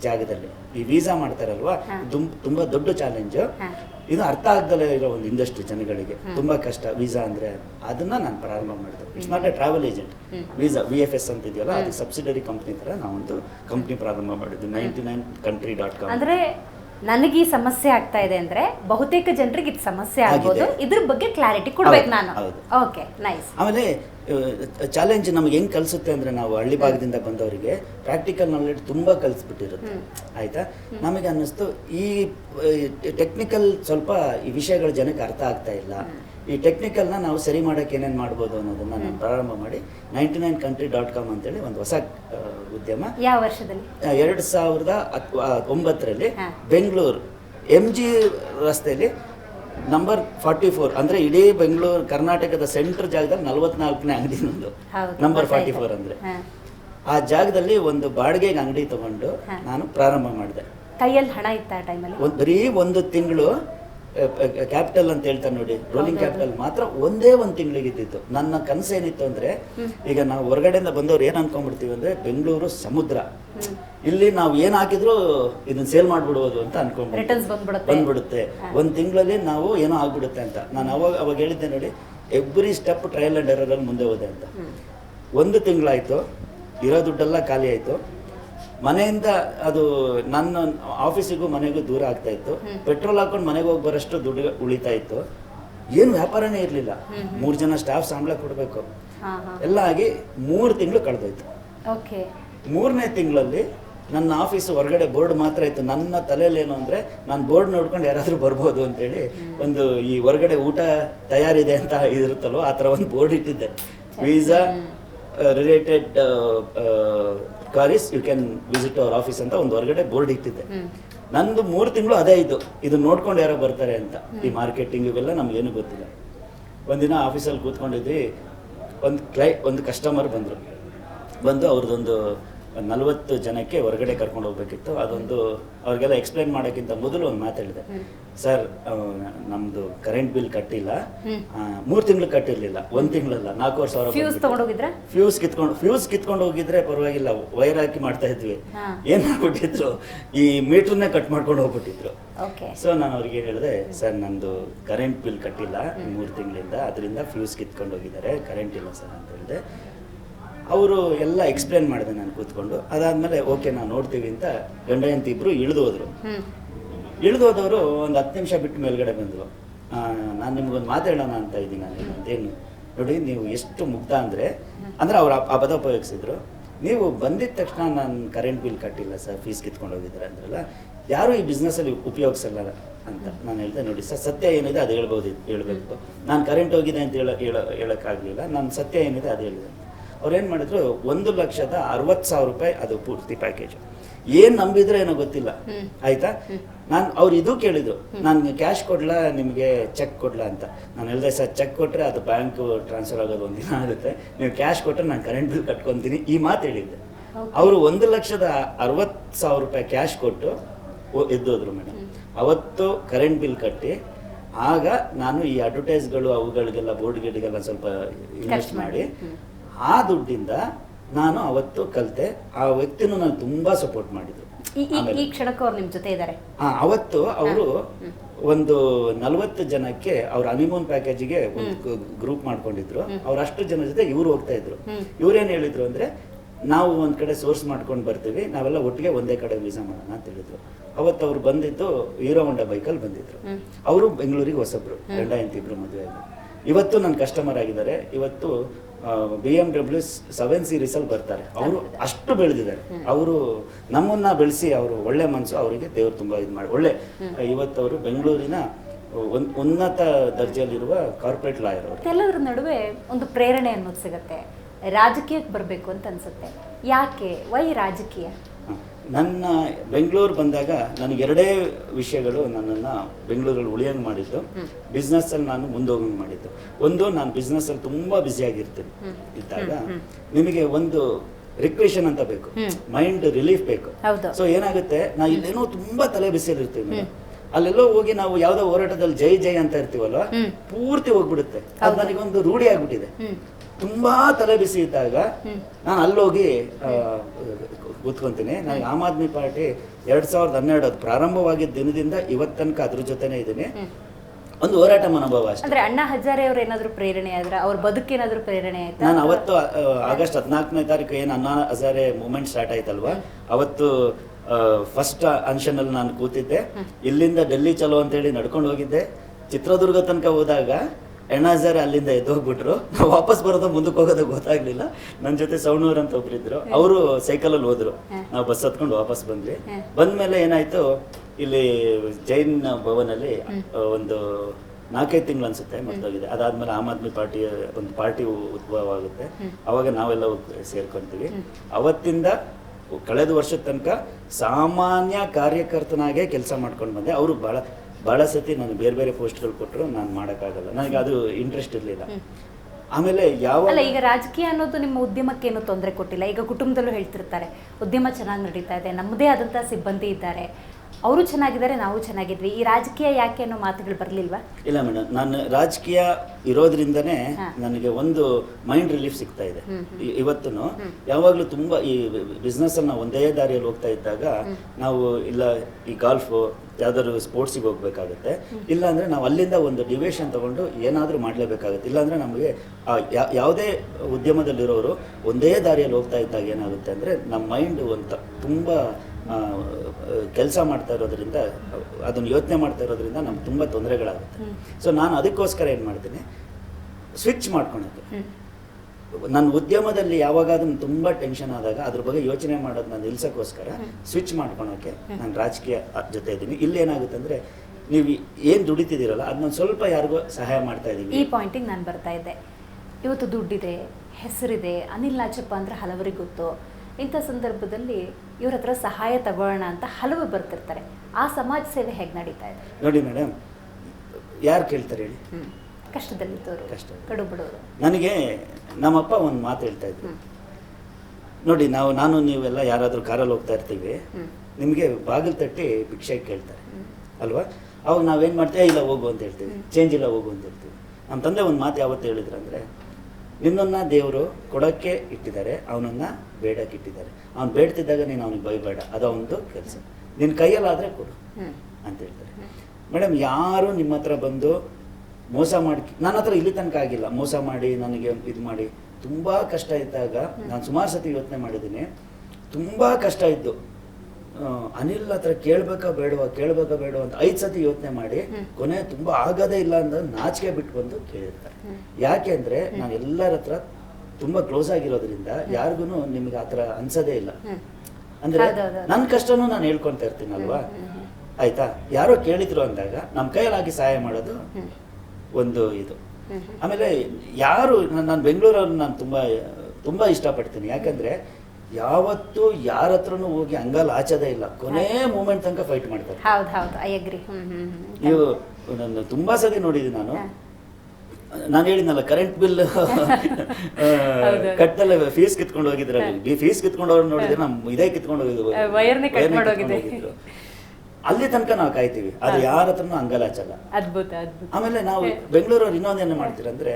ಜಾಗದಲ್ಲಿ ಈ ವೀಸಾ ಮಾಡ್ತಾರಲ್ವಾ ತುಂಬ ದೊಡ್ಡ ಚಾಲೆಂಜ್. ಇದು ಅರ್ಥ ಆಗ್ದಲೇ ಇರೋ ಒಂದು ಇಂಡಸ್ಟ್ರಿ ಜನಗಳಿಗೆ. ತುಂಬಾ ಕಷ್ಟ ವೀಸಾ ಅಂದ್ರೆ ಅದನ್ನ ನಾನು ಪ್ರಾರಂಭ ಮಾಡಿದೆ. It's not a travel agent visa V F S ಅಂತ ಇದೆಯಲ್ಲ ಅದು ಸಬ್ಸಿಡರಿ ಕಂಪ್ನಿ ತರ ನಾವೊಂದು ಕಂಪ್ನಿ ಪ್ರಾರಂಭ ಮಾಡಿದ್ದು. Ninety nine country dot com ಅಂದ್ರೆ ನನಗೆ ಈ ಸಮಸ್ಯೆ ಆಗ್ತಾ ಇದೆ ಅಂದ್ರೆ ಬಹುತೇಕ ಜನರಿಗೆ ಇದು ಸಮಸ್ಯೆ ಆಗ್ಬೋದು. ಇದ್ರ ಬಗ್ಗೆ ಕ್ಲಾರಿಟಿ ಕೊಡ್ಬೇಕು ನಾನು. ಓಕೆ ನೈಸ್ ಆಮೇಲೆ ಚಾಲೆಂಜ್ ನಮ್ಗೆ ಹೆಂಗ್ ಕಲ್ಸುತ್ತೆ ಅಂದ್ರೆ ನಾವು ಹಳ್ಳಿ ಭಾಗದಿಂದ ಬಂದವರಿಗೆ ಪ್ರಾಕ್ಟಿಕಲ್ ನಾಲೆಡ್ಜ್ ತುಂಬಾ ಕಲಿಸ್ಬಿಟ್ಟಿರುತ್ತೆ. ಆಯ್ತಾ? ನಮಗೆ ಅನ್ನಿಸ್ತು ಈ ಟೆಕ್ನಿಕಲ್ ಸ್ವಲ್ಪ ಈ ವಿಷಯಗಳು ಜನಕ್ಕೆ ಅರ್ಥ ಆಗ್ತಾ ಇಲ್ಲ. ಈ ಟೆಕ್ನಿಕಲ್ನ ನಾವು ಸರಿ ಮಾಡಕ್ಕೆ ಏನೇನು ಮಾಡ್ಬೋದು ಅನ್ನೋದನ್ನ ನಾನು ಪ್ರಾರಂಭ ಮಾಡಿ ninety nine country dot com ಅಂತೇಳಿ ಒಂದು ಹೊಸ ಉದ್ಯಮ. ಯಾವ ವರ್ಷದಲ್ಲಿ? ಎರಡು ಸಾವಿರದ ಒಂಬತ್ತರಲ್ಲಿ ಬೆಂಗಳೂರು. ಎಂ ಜಿ ರಸ್ತೆಯಲ್ಲಿ ನಂಬರ್ ಫಾರ್ಟಿ ಫೋರ್ ಅಂದ್ರೆ ಇಡೀ ಬೆಂಗಳೂರು ಕರ್ನಾಟಕದ ಸೆಂಟ್ರ್ ಜಾಗದಲ್ಲಿ ನಲವತ್ನಾಲ್ಕನೇ ಅಂಗಡಿ ನಂದು ನಂಬರ್ ಫಾರ್ಟಿ ಫೋರ್ ಅಂದ್ರೆ. ಆ ಜಾಗದಲ್ಲಿ ಒಂದು ಬಾಡಿಗೆಗೆ ಅಂಗಡಿ ತಗೊಂಡು ನಾನು ಪ್ರಾರಂಭ ಮಾಡಿದೆ. ಕೈಯಲ್ಲಿ ಹಣ ಇತ್ತು ಆ ಟೈಮಲ್ಲಿ ಒಂದ್ ಬರೀ ಒಂದು ತಿಂಗಳು ಕ್ಯಾಪಿಟಲ್ ಅಂತ ಹೇಳ್ತಾರೆ ನೋಡಿ. ರೋಲಿಂಗ್ ಕ್ಯಾಪಿಟಲ್ ಮಾತ್ರ ಒಂದೇ ಒಂದು ತಿಂಗಳಿಗೆ ಇದ್ದಿತ್ತು ನನ್ನ ಕನಸು ಏನಿತ್ತು ಅಂದ್ರೆ ಈಗ ನಾವು ಹೊರಗಡೆಯಿಂದ ಬಂದವ್ರು ಏನ್ ಅನ್ಕೊಂಡ್ಬಿಡ್ತೀವಿ ಅಂದ್ರೆ ಬೆಂಗಳೂರು ಸಮುದ್ರ. ಇಲ್ಲಿ ನಾವು ಏನ್ ಹಾಕಿದ್ರು ಇದನ್ನ ಸೇಲ್ ಮಾಡ್ಬಿಡ್ಬೋದು ಅಂತ ರಿಟರ್ನ್ಸ್ ಬಂದ್ಬಿಡುತ್ತೆ. ಒಂದ್ ಒಂದು ತಿಂಗಳಲ್ಲಿ ನಾವು ಏನೋ ಆಗ್ಬಿಡುತ್ತೆ ಅಂತ. ನಾನು ಅವಾಗ ಅವಾಗ ಹೇಳಿದ್ದೆ ನೋಡಿ every step trial and error ಅಲ್ಲಿ ಮುಂದೆ ಹೋದೆ ಅಂತ. ಒಂದು ತಿಂಗಳಾಯ್ತು ಇರೋ ದುಡ್ಡೆಲ್ಲ ಖಾಲಿ ಆಯ್ತು. ಮನೆಯಿಂದ ಅದು ನನ್ನ ಆಫೀಸಿಗೂ ಮನೆಗೂ ದೂರ ಆಗ್ತಾ ಇತ್ತು. ಪೆಟ್ರೋಲ್ ಹಾಕೊಂಡು ಮನೆಗೆ ಹೋಗಿ ಬರೋಷ್ಟು ದುಡ್ಡು ಉಳಿತಾ ಇತ್ತು. ಏನು ವ್ಯಾಪಾರನೇ ಇರಲಿಲ್ಲ. ಮೂರು ಜನ ಸ್ಟಾಫ್ ಸಂಬಳ ಕೊಡಬೇಕು. ಎಲ್ಲ ಆಗಿ ಮೂರು ತಿಂಗಳು ಕಳೆದೋಯ್ತು. ಮೂರನೇ ತಿಂಗಳಲ್ಲಿ ನನ್ನ ಆಫೀಸ್ ಹೊರಗಡೆ ಬೋರ್ಡ್ ಮಾತ್ರ ಇತ್ತು. ನನ್ನ ತಲೆಯಲ್ಲಿ ಏನು ಅಂದ್ರೆ ನಾನು ಬೋರ್ಡ್ ನೋಡ್ಕೊಂಡು ಯಾರಾದರೂ ಬರ್ಬೋದು ಅಂತೇಳಿ ಒಂದು ಈ ಹೊರಗಡೆ ಊಟ ತಯಾರಿದೆ ಅಂತ ಇರುತ್ತಲ್ವ ಆ ಥರ ಒಂದು ಬೋರ್ಡ್ ಇಟ್ಟಿದ್ದೆ. Visa related queries you can visit our office ಅಂತ ಒಂದು ಹೊರಗಡೆ ಬೋರ್ಡ್ ಇಟ್ಟಿದ್ದೆ. ನಂದು ಮೂರು ತಿಂಗಳು ಅದೇ ಇತ್ತು ಇದು ನೋಡ್ಕೊಂಡು ಯಾರೋ ಬರ್ತಾರೆ ಅಂತ. ಈ ಮಾರ್ಕೆಟಿಂಗ್ ಇವೆಲ್ಲ ನಮ್ಗೇನು ಗೊತ್ತಿಲ್ಲ. ಒಂದಿನ ಆಫೀಸಲ್ಲಿ ಕೂತ್ಕೊಂಡಿದ್ವಿ. ಒಂದು ಕ್ಲೈ, ಒಂದು ಕಸ್ಟಮರ್ ಬಂದರು. ಬಂದು ಅವ್ರದ್ದೊಂದು ನಲವತ್ತು ಜನಕ್ಕೆ ಹೊರಗಡೆ ಕರ್ಕೊಂಡು ಹೋಗ್ಬೇಕಿತ್ತು. ಅದೊಂದು ಅವ್ರಿಗೆಲ್ಲ ಎಕ್ಸ್ಪ್ಲೈನ್ ಮಾಡೋಕ್ಕಿಂತ ಮೊದಲು ಒಂದು ಮಾತು ಹೇಳಿದೆ. ಸರ್ ನಮ್ದು ಕರೆಂಟ್ ಬಿಲ್ ಕಟ್ಟಿಲ್ಲ. ಮೂರು ತಿಂಗಳು ಕಟ್ಟಿರ್ಲಿಲ್ಲ. ಒಂದು ತಿಂಗಳಲ್ಲ. ನಾಲ್ಕೂವರೆ ಸಾವಿರ ಫ್ಯೂಸ್ ಕಿತ್ಕೊಂಡು ಫ್ಯೂಸ್ ಕಿತ್ಕೊಂಡು ಹೋಗಿದ್ರೆ ಪರವಾಗಿಲ್ಲ. ವೈರ್ ಹಾಕಿ ಮಾಡ್ತಾ ಇದ್ವಿ. ಏನ್ ಮಾಡ್ಬಿಟ್ಟಿದ್ರು? ಈ ಮೀಟರ್ನೇ ಕಟ್ ಮಾಡ್ಕೊಂಡು ಹೋಗ್ಬಿಟ್ಟಿದ್ರು. ಸೊ ನಾನು ಅವ್ರಿಗೆ ಏನು ಹೇಳಿದೆ ಸರ್ ನಂದು ಕರೆಂಟ್ ಬಿಲ್ ಕಟ್ಟಿಲ್ಲ. ಮೂರು ತಿಂಗಳಿಂದ. ಅದರಿಂದ ಫ್ಯೂಸ್ ಕಿತ್ಕೊಂಡು ಹೋಗಿದ್ದಾರೆ. ಕರೆಂಟ್ ಇಲ್ಲ ಸರ್ ಅಂತ ಹೇಳಿದೆ. ಅವರು ಎಲ್ಲ ಎಕ್ಸ್ಪ್ಲೇನ್ ಮಾಡಿದೆ ನಾನು ಕೂತ್ಕೊಂಡು. ಅದಾದ್ಮೇಲೆ ಓಕೆ ನಾವು ನೋಡ್ತೀವಿ ಅಂತ ಗಂಡ ಹೆಂಡತಿ ಇಬ್ಬರು ಇಳಿದು ಹೋದ್ರು. ಇಳಿದು ಹೋದವರು ಒಂದು ಹತ್ತು ನಿಮಿಷ ಬಿಟ್ಟು ಮೇಲ್ಗಡೆ ಬಂದರು. ನಾನು ನಿಮ್ಗೊಂದು ಮಾತಾಡೋಣ ಅಂತ ಇದ್ದೀನಿ ನಾನು ಏನು ನೋಡಿ ನೀವು ಎಷ್ಟು ಮುಗ್ಧ ಅಂದರೆ ಅಂದರೆ ಅವ್ರು ಆ- ಪದ ಉಪಯೋಗಿಸಿದ್ರು. ನೀವು ಬಂದಿದ ತಕ್ಷಣ ನಾನು ಕರೆಂಟ್ ಬಿಲ್ ಕಟ್ಟಿಲ್ಲ ಸರ್ ಫೀಸ್ ಕಿತ್ಕೊಂಡು ಹೋಗಿದ್ದಾರೆ ಅಂದ್ರಲ್ಲ ಯಾರು ಈ ಬಿಸ್ನೆಸ್ಸಲ್ಲಿ ಉಪಯೋಗಿಸಲ್ಲ ಅಂತ ನಾನು ಹೇಳಿದೆ ನೋಡಿ ಸರ್ ಸತ್ಯ ಏನಿದೆ ಅದು ಹೇಳ್ಬೋದು ಹೇಳ್ಬೇಕು. ನಾನು ಕರೆಂಟ್ ಹೋಗಿದೆ ಅಂತ ಹೇಳ ಹೇಳ ಹೇಳೋಕ್ಕಾಗಲಿಲ್ಲ. ನಾನು ಸತ್ಯ ಏನಿದೆ ಅದು ಹೇಳಿದೆ ಅವ್ರು ಏನು ಮಾಡಿದ್ರು ಒಂದು ಲಕ್ಷದ ಅರವತ್ತು ಸಾವಿರ ರೂಪಾಯಿ ಅದು ಪೂರ್ತಿ ಪ್ಯಾಕೇಜ್ ಏನ್ ನಂಬಿದ್ರೆ ಏನೋ ಗೊತ್ತಿಲ್ಲ. ಆಯ್ತಾ? ನಾನು ಅವ್ರು ಇದು ಕೇಳಿದ್ರು ನಾನು ಕ್ಯಾಶ್ ಕೊಡ್ಲಾ ನಿಮಗೆ ಚೆಕ್ ಕೊಡ್ಲಾ ಅಂತ. ನಾನು ಹೇಳಿದೆ ಸರ್ ಚೆಕ್ ಕೊಟ್ರೆ ಅದು ಬ್ಯಾಂಕ್ ಟ್ರಾನ್ಸ್ಫರ್ ಆಗೋದು ಒಂದಿನ ಆಗುತ್ತೆ. ನೀವು ಕ್ಯಾಶ್ ಕೊಟ್ಟರೆ ನಾನು ಕರೆಂಟ್ ಬಿಲ್ ಕಟ್ಕೊತೀನಿ. ಈ ಮಾತು ಹೇಳಿದ್ದೆ. ಅವರು ಒಂದು ಲಕ್ಷದ ಅರವತ್ತು ಸಾವಿರ ರೂಪಾಯಿ ಕ್ಯಾಶ್ ಕೊಟ್ಟು ಎದ್ದೋದ್ರು ಮೇಡಮ್. ಅವತ್ತು ಕರೆಂಟ್ ಬಿಲ್ ಕಟ್ಟಿ ಆಗ ನಾನು ಈ ಅಡ್ವರ್ಟೈಸ್ಗಳು ಅವುಗಳಿಗೆಲ್ಲ ಬೋರ್ಡ್ಗಳಿಗೆಲ್ಲ ಸ್ವಲ್ಪ ಇನ್ವೆಸ್ಟ್ ಮಾಡಿ. ಆ ದುಡ್ಡಿಂದ ನಾನು ಅವತ್ತು ಕಲಿತೆ ಆ ವ್ಯಕ್ತಿನೂ ನಾನು ತುಂಬಾ ಸಪೋರ್ಟ್ ಮಾಡಿದ್ರು. ಈ ಕ್ಷಣಕ್ಕೆ ಈ ಅವ್ರು ನಿಮ್ ಜೊತೆ ಇದ್ದಾರೆ ಆ, ಅವತ್ತು ಅವರು ಒಂದು ನಲವತ್ತು ಜನಕ್ಕೆ ಅವ್ರ ಹನಿಮೂನ್ ಪ್ಯಾಕೇಜಿಗೆ ಒಂದು ಗ್ರೂಪ್ ಮಾಡ್ಕೊಂಡಿದ್ರು. ಅವ್ರ ಅಷ್ಟು ಜನ ಜೊತೆ ಇವ್ರು ಹೋಗ್ತಾ ಇದ್ರು. ಇವ್ರೇನ್ ಹೇಳಿದ್ರು ಅಂದ್ರೆ ನಾವು ಒಂದ್ ಕಡೆ ಸೋರ್ಸ್ ಮಾಡ್ಕೊಂಡು ಬರ್ತೀವಿ ನಾವೆಲ್ಲ ಒಟ್ಟಿಗೆ ಒಂದೇ ಕಡೆ ವೀಸಾ ಮಾಡೋಣ ಅಂತ ಹೇಳಿದ್ರು. ಅವತ್ತು ಅವ್ರು ಬಂದಿದ್ದು ಹೀರೋ ಹೊಂಡ ಬೈಕಲ್ಲಿ ಬಂದಿದ್ರು. ಅವರು ಬೆಂಗಳೂರಿಗೆ ಹೊಸಬ್ರು ಗಂಡ ಎಂತಿಬ್ರು ಮದುವೆ ಇವತ್ತು ನನ್ನ ಕಸ್ಟಮರ್ ಆಗಿದ್ದಾರೆ. ಇವತ್ತು ಬಿ ಎಂ ಡಬ್ಲ್ಯೂ ಸೆವೆನ್ ಸೀರೀಸಲ್ಲಿ ಬರ್ತಾರೆ. ಅವರು ಅಷ್ಟು ಬೆಳೆದಿದ್ದಾರೆ. ಅವರು ನಮ್ಮನ್ನ ಬೆಳೆಸಿ ಅವರು ಒಳ್ಳೆ ಮನಸ್ಸು ಅವರಿಗೆ ದೇವರು ತುಂಬ ಇದು ಮಾಡಿ. ಒಳ್ಳೆ ಇವತ್ತು ಅವರು ಬೆಂಗಳೂರಿನ ಉನ್ನತ ದರ್ಜೆಯಲ್ಲಿರುವ ಕಾರ್ಪೊರೇಟ್ ಲಾಯರ್ ಅವರು. ಎಲ್ಲದರ ನಡುವೆ ಒಂದು ಪ್ರೇರಣೆ ಅನ್ನೋದು ಸಿಗುತ್ತೆ. ರಾಜಕೀಯಕ್ಕೆ ಬರಬೇಕು ಅಂತ ಅನ್ಸುತ್ತೆ. ಯಾಕೆ? ವೈ ರಾಜಕೀಯ. ನನ್ನ ಬೆಂಗಳೂರು ಬಂದಾಗ ನನಗೆ ಎರಡೇ ವಿಷಯಗಳು ನನ್ನನ್ನು ಬೆಂಗಳೂರಲ್ಲಿ ಉಳಿಯಂಗೆ ಮಾಡಿದ್ದು. ಬಿಸ್ನೆಸ್ಸಲ್ಲಿ ನಾನು ಮುಂದೋಗಂಗೆ ಮಾಡಿದ್ದು. ಒಂದು ನಾನು ಬಿಸ್ನೆಸ್ಸಲ್ಲಿ ತುಂಬ ಬ್ಯುಸಿಯಾಗಿರ್ತೀನಿ ಇದ್ದಾಗ ನಿಮಗೆ ಒಂದು ರಿಕ್ರೇಷನ್ ಅಂತ ಬೇಕು. ಮೈಂಡ್ ರಿಲೀಫ್ ಬೇಕು. ಸೊ ಏನಾಗುತ್ತೆ? ನಾ ಇಲ್ಲೇನೋ ತುಂಬಾ ತಲೆ ಬಿಸಿಯಲ್ಲಿರ್ತೀವಿ ಮೇಡಮ್. ಅಲ್ಲೆಲ್ಲೋ ಹೋಗಿ ನಾವು ಯಾವ್ದೋ ಹೋರಾಟದಲ್ಲಿ ಜೈ ಜೈ ಅಂತ ಇರ್ತೀವಲ್ವ? ಪೂರ್ತಿ ಹೋಗ್ಬಿಡುತ್ತೆ. ಅದು ನನಗೊಂದು ರೂಢಿ ಆಗ್ಬಿಟ್ಟಿದೆ. ತುಂಬಾ ತಲೆ ಬಿಸಿ ಇದ್ದಾಗ ನಾನು ಅಲ್ಲೋಗಿ ಕೂತ್ಕೊಂತೀನಿ. ನಾನು ಆಮ್ ಆದ್ಮಿ ಪಾರ್ಟಿ ಎರಡ್ ಸಾವಿರದ ಹನ್ನೆರಡು ಪ್ರಾರಂಭವಾಗಿದ್ದ ದಿನದಿಂದ ಇವತ್ತು ತನಕ ಅದ್ರ ಜೊತೆನೇ ಇದ್ದೀನಿ. ಒಂದು ಹೋರಾಟ ಮನೋಭಾವ ಅಷ್ಟೇ. ಅಂದ್ರೆ ಅಣ್ಣಾ ಹಜಾರೆ ಅವ್ರ ಏನಾದ್ರು ಪ್ರೇರಣೆ ಆದ್ರೆ ಅವ್ರ ಬದುಕೇನಾದ್ರು ಪ್ರೇರಣೆ ಆಯ್ತು? ನಾನು ಅವತ್ತು ಆಗಸ್ಟ್ ಹದಿನಾಲ್ಕನೇ ತಾರೀಕು ಏನು ಅಣ್ಣಾ ಹಜಾರೆ ಮೂಮೆಂಟ್ ಸ್ಟಾರ್ಟ್ ಆಯ್ತಲ್ವಾ? ಅವತ್ತು ಫಸ್ಟ್ ಅಲ್ಲಿ ನಾನು ಕೂತಿದ್ದೆ. ಇಲ್ಲಿಂದ ಡೆಲ್ಲಿ ಚಲೋ ಅಂತೇಳಿ ನಡ್ಕೊಂಡು ಹೋಗಿದ್ದೆ. ಚಿತ್ರದುರ್ಗ ತನಕ ಹೋದಾಗ ಅಣ್ಣಾ ಅಲ್ಲಿಂದ ಎದ್ದೋಗ್ಬಿಟ್ರು ನಾವು ವಾಪಸ್ ಬರೋದ ಮುಂದಕ್ಕೆ ಹೋಗೋದು ಗೊತ್ತಾಗ್ಲಿಲ್ಲ. ನನ್ನ ಜೊತೆ ಸೌಣೂರ್ ಅಂತ ಒಬ್ರಿದ್ರು ಅವರು ಸೈಕಲಲ್ಲಿ ಹೋದ್ರು. ನಾವು ಬಸ್ ಹತ್ಕೊಂಡು ವಾಪಸ್ ಬಂದ್ವಿ. ಬಂದ್ಮೇಲೆ ಏನಾಯ್ತು ಇಲ್ಲಿ ಜೈನ್ ಭವನಲ್ಲಿ ಒಂದು ನಾಲ್ಕೈದು ತಿಂಗಳು ಅನ್ಸುತ್ತೆ ಮರ್ತೋಗಿದೆ ಅದಾದ್ಮೇಲೆ ಆಮ್ ಆದ್ಮಿ ಪಾರ್ಟಿ ಒಂದು ಪಾರ್ಟಿ ಉದ್ಭವ ಆಗುತ್ತೆ. ಅವಾಗ ನಾವೆಲ್ಲ ಸೇರ್ಕೊಂತೀವಿ. ಅವತ್ತಿಂದ ಕಳೆದ ವರ್ಷದ ತನಕ ಸಾಮಾನ್ಯ ಕಾರ್ಯಕರ್ತನಾಗೆ ಕೆಲಸ ಮಾಡ್ಕೊಂಡು ಬಂದೆ. ಅವರು ಬಹಳ ಬಹಳ ಸತಿ ನಾನು ಬೇರೆ ಬೇರೆ ಪೋಸ್ಟ್ಗಳು ಕೊಟ್ಟರು ನಾನು ಮಾಡೋಕ್ಕಾಗಲ್ಲ. ನನಗೆ ಅದು ಇಂಟ್ರೆಸ್ಟ್ ಇರಲಿಲ್ಲ. ಆಮೇಲೆ ಯಾವ ಅಲ್ಲ ಈಗ ರಾಜಕೀಯ ಅನ್ನೋದು ನಿಮ್ಮ ಉದ್ಯಮಕ್ಕೆ ಏನು ತೊಂದರೆ ಕೊಟ್ಟಿಲ್ಲ. ಈಗ ಕುಟುಂಬದಲ್ಲೂ ಹೇಳ್ತಿರ್ತಾರೆ ಉದ್ಯಮ ಚೆನ್ನಾಗಿ ನಡೀತಾ ಇದೆ ನಮ್ಮದೇ ಆದಂಥ ಸಿಬ್ಬಂದಿ ಇದ್ದಾರೆ ಅವರು ಚೆನ್ನಾಗಿದ್ದಾರೆ ನಾವು ಚೆನ್ನಾಗಿದ್ವಿ. ಈ ರಾಜಕೀಯ ಯಾಕೆ ಅನ್ನೋ ಮಾತುಗಳು ಬರಲಿಲ್ವಾ? ಇಲ್ಲ ಮೇಡಮ್ ನಾನು ರಾಜಕೀಯ ಇರೋದ್ರಿಂದನೇ ನನಗೆ ಒಂದು ಮೈಂಡ್ ರಿಲೀಫ್ ಸಿಗ್ತಾ ಇದೆ. ಇವತ್ತು ಯಾವಾಗಲೂ ತುಂಬಾ ಈ ಬಿಸ್ನೆಸ್ ಅನ್ನ ಒಂದೇ ದಾರಿಯಲ್ಲಿ ಹೋಗ್ತಾ ಇದ್ದಾಗ ನಾವು ಇಲ್ಲ ಈ ಗಾಲ್ಫ್ ಯಾವ್ದಾದ್ರು ಸ್ಪೋರ್ಟ್ಸಿಗೆ ಹೋಗ್ಬೇಕಾಗುತ್ತೆ. ಇಲ್ಲಾಂದರೆ ನಾವು ಅಲ್ಲಿಂದ ಒಂದು ಡಿವೇಶನ್ ತಗೊಂಡು ಏನಾದರೂ ಮಾಡಲೇಬೇಕಾಗುತ್ತೆ. ಇಲ್ಲಾಂದರೆ ನಮಗೆ ಯಾವುದೇ ಉದ್ಯಮದಲ್ಲಿರೋರು ಒಂದೇ ದಾರಿಯಲ್ಲಿ ಹೋಗ್ತಾ ಇದ್ದಾಗ ಏನಾಗುತ್ತೆ ಅಂದ್ರೆ ನಮ್ಮ ಮೈಂಡ್ ಒಂಥ ತುಂಬಾ ಕೆಲಸ ಮಾಡ್ತಾ ಇರೋದ್ರಿಂದ ಅದನ್ನು ಯೋಚನೆ ಮಾಡ್ತಾ ಇರೋದ್ರಿಂದ ನಮ್ಗೆ ತುಂಬ ತೊಂದರೆಗಳಾಗುತ್ತೆ. ಸೊ ನಾನು ಅದಕ್ಕೋಸ್ಕರ ಏನು ಮಾಡ್ತೀನಿ? ಸ್ವಿಚ್ ಮಾಡ್ಕೊಳಕ್ಕೆ. ನನ್ನ ಉದ್ಯಮದಲ್ಲಿ ಯಾವಾಗಾದ್ರೂ ಅದನ್ನು ತುಂಬ ಟೆನ್ಷನ್ ಆದಾಗ ಅದ್ರ ಬಗ್ಗೆ ಯೋಚನೆ ಮಾಡೋದನ್ನ ನಿಲ್ಸೋಕ್ಕೋಸ್ಕರ ಸ್ವಿಚ್ ಮಾಡ್ಕೊಳಕ್ಕೆ ನಾನು ರಾಜಕೀಯ ಜೊತೆ ಇದ್ದೀನಿ. ಇಲ್ಲಿ ಏನಾಗುತ್ತೆ ಅಂದರೆ ನೀವು ಏನು ದುಡಿತಿದ್ದೀರಲ್ಲ ಅದನ್ನ ಸ್ವಲ್ಪ ಯಾರಿಗೂ ಸಹಾಯ ಮಾಡ್ತಾ ಈ ಪಾಯಿಂಟಿಂಗ್ ನಾನು ಬರ್ತಾ ಇದ್ದೆ. ಇವತ್ತು ದುಡ್ಡಿದೆ ಹೆಸರಿದೆ ಅನಿಲ್ ನಾಚಪ್ಪ ಅಂದ್ರೆ ಹಲವರಿಗೆ ಗೊತ್ತು. ಇಂಥ ಸಂದರ್ಭದಲ್ಲಿ ಇವ್ರ ಹತ್ರ ಸಹಾಯ ತಗೊಳ್ಳೋಣ ಅಂತ ಹಲವು ಬರ್ತಿರ್ತಾರೆ. ಆ ಸಮಾಜ ಸೇವೆ ಹೇಗೆ ನಡೀತಾ ಇದೆ? ನೋಡಿ ಮೇಡಮ್ ಯಾರು ಕೇಳ್ತಾರೆ ಹೇಳಿ. ಕಷ್ಟದಲ್ಲಿದ್ದವರು ಕಷ್ಟ. ಕಡುಬಡವರು. ನನಗೆ ನಮ್ಮಪ್ಪ ಒಂದು ಮಾತು ಹೇಳ್ತಾ ಇದ್ರು. ನೋಡಿ ನಾವು ನಾನು ನೀವೆಲ್ಲ ಯಾರಾದರೂ ಕಾರಲ್ಲಿ ಹೋಗ್ತಾ ಇರ್ತೀವಿ ನಿಮಗೆ ಬಾಗಿಲು ತಟ್ಟಿ ಭಿಕ್ಷೆ ಕೇಳ್ತಾರೆ. ಅಲ್ವಾ? ಅವಾಗ ನಾವೇನು ಮಾಡ್ತೀವಿ ಇಲ್ಲ ಹೋಗು ಅಂತ ಹೇಳ್ತೀವಿ. ಚೇಂಜ್ ಇಲ್ಲ ಹೋಗು ಅಂತ ಹೇಳ್ತೀವಿ. ನಮ್ಮ ತಂದೆ ಒಂದು ಮಾತು ಯಾವತ್ತು ಹೇಳಿದ್ರು ಅಂದರೆ ನಿನ್ನನ್ನು ದೇವರು ಕೊಡೋಕ್ಕೆ ಇಟ್ಟಿದ್ದಾರೆ ಅವನನ್ನು ಬೇಡಕ್ಕೆ ಇಟ್ಟಿದ್ದಾರೆ. ಅವ್ನು ಬೇಡ್ತಿದ್ದಾಗ ನೀನು ಅವನಿಗೆ ಬೈಬೇಡ. ಅದು ಅವನದು ಕೆಲಸ. ನಿನ್ನ ಕೈಯಲ್ಲಾದರೆ ಕೊಡು. ಅಂತ ಹೇಳ್ತಾರೆ. ಮೇಡಮ್ ಯಾರು ನಿಮ್ಮ ಹತ್ರ ಬಂದು ಮೋಸ ಮಾಡಿ ನನ್ನ ಹತ್ರ ಇಲ್ಲಿ ತನಕ ಆಗಿಲ್ಲ. ಮೋಸ ಮಾಡಿ ನನಗೆ ಇದು ಮಾಡಿ. ತುಂಬ ಕಷ್ಟ ಇದ್ದಾಗ ನಾನು ಸುಮಾರು ಸತಿ ಯೋಚನೆ ಮಾಡಿದ್ದೀನಿ. ತುಂಬ ಕಷ್ಟ ಇದ್ದು. ಅನಿಲ್ ಹತ್ರ ಕೇಳ್ಬೇಕಾ ಬೇಡವಾ ಕೇಳ್ಬೇಕಾ ಬೇಡವಾ ಅಂತ ಐದು ಸತಿ ಯೋಚನೆ ಮಾಡಿ ಕೊನೆ ತುಂಬ ಆಗೋದೇ ಇಲ್ಲ ಅಂತ ನಾಚಿಕೆ ಬಿಟ್ಟು ಬಂದು ಕೇಳಿರ್ತಾರೆ ಯಾಕೆ ಅಂದರೆ ನಾನು ಎಲ್ಲರ ಹತ್ರ ತುಂಬ ಕ್ಲೋಸ್ ಆಗಿರೋದ್ರಿಂದ ಯಾರಿಗೂ ನಿಮಗೆ ಆ ಥರ ಅನ್ಸೋದೇ ಇಲ್ಲ. ಅಂದ್ರೆ. ನನ್ನ ಕಷ್ಟನೂ ನಾನು ಹೇಳ್ಕೊಂತ ಇರ್ತೀನಲ್ವಾ? ಆಯ್ತಾ? ಯಾರೋ ಕೇಳಿದ್ರು ಅಂದಾಗ ನಮ್ಮ ಕೈಯಲ್ಲಾಗಿ ಸಹಾಯ ಮಾಡೋದು ಒಂದು ಇದು. ಆಮೇಲೆ ಯಾರು ನಾನು ಬೆಂಗಳೂರವ್ರನ್ನ ನಾನು ತುಂಬ ತುಂಬ ಇಷ್ಟಪಡ್ತೀನಿ. ಯಾಕಂದ್ರೆ ಯಾವತ್ತೂ ಯಾರ ಹತ್ರನೂ ಹೋಗಿ ಹಂಗಲ್ಲಿ ಆಚೋದೇ ಇಲ್ಲ. ಕೊನೆ ಮೂಮೆಂಟ್ ತನಕ ಫೈಟ್ ಮಾಡ್ತಾರೆ. ಹೌದು ಹೌದು. I agree. ನೀವು ನಾನು ತುಂಬಾ ಸತಿ ನೋಡಿದ್ದೀನಿ ನಾನು. ನಾನು ಹೇಳಿದ್ನಲ್ಲ ಕರೆಂಟ್ ಬಿಲ್ ಕಟ್ಟಲ್ಲ ಫೀಸ್ ಕಿತ್ಕೊಂಡು ಹೋಗಿದ್ರಲ್ಲಿ. ಫೀಸ್ ಕಿತ್ಕೊಂಡು ಹೋಗಿ ನೋಡಿದ್ರೆ ನಮ್ಮ ಇದೇ ಕಿತ್ಕೊಂಡು ಹೋಗಿದ್ರು ಅಲ್ಲಿ ತನಕ ನಾವು ಕಾಯ್ತೀವಿ. ಅದು ಯಾರ ಹತ್ರನೂ ಅಂಗಲಾಚಲ್ಲ ಅದ್ಭುತ ಅದ್ಭುತ. ಆಮೇಲೆ ನಾವು ಬೆಂಗಳೂರವ್ರು ಇನ್ನೊಂದೇನು ಮಾಡ್ತೀರಂದ್ರೆ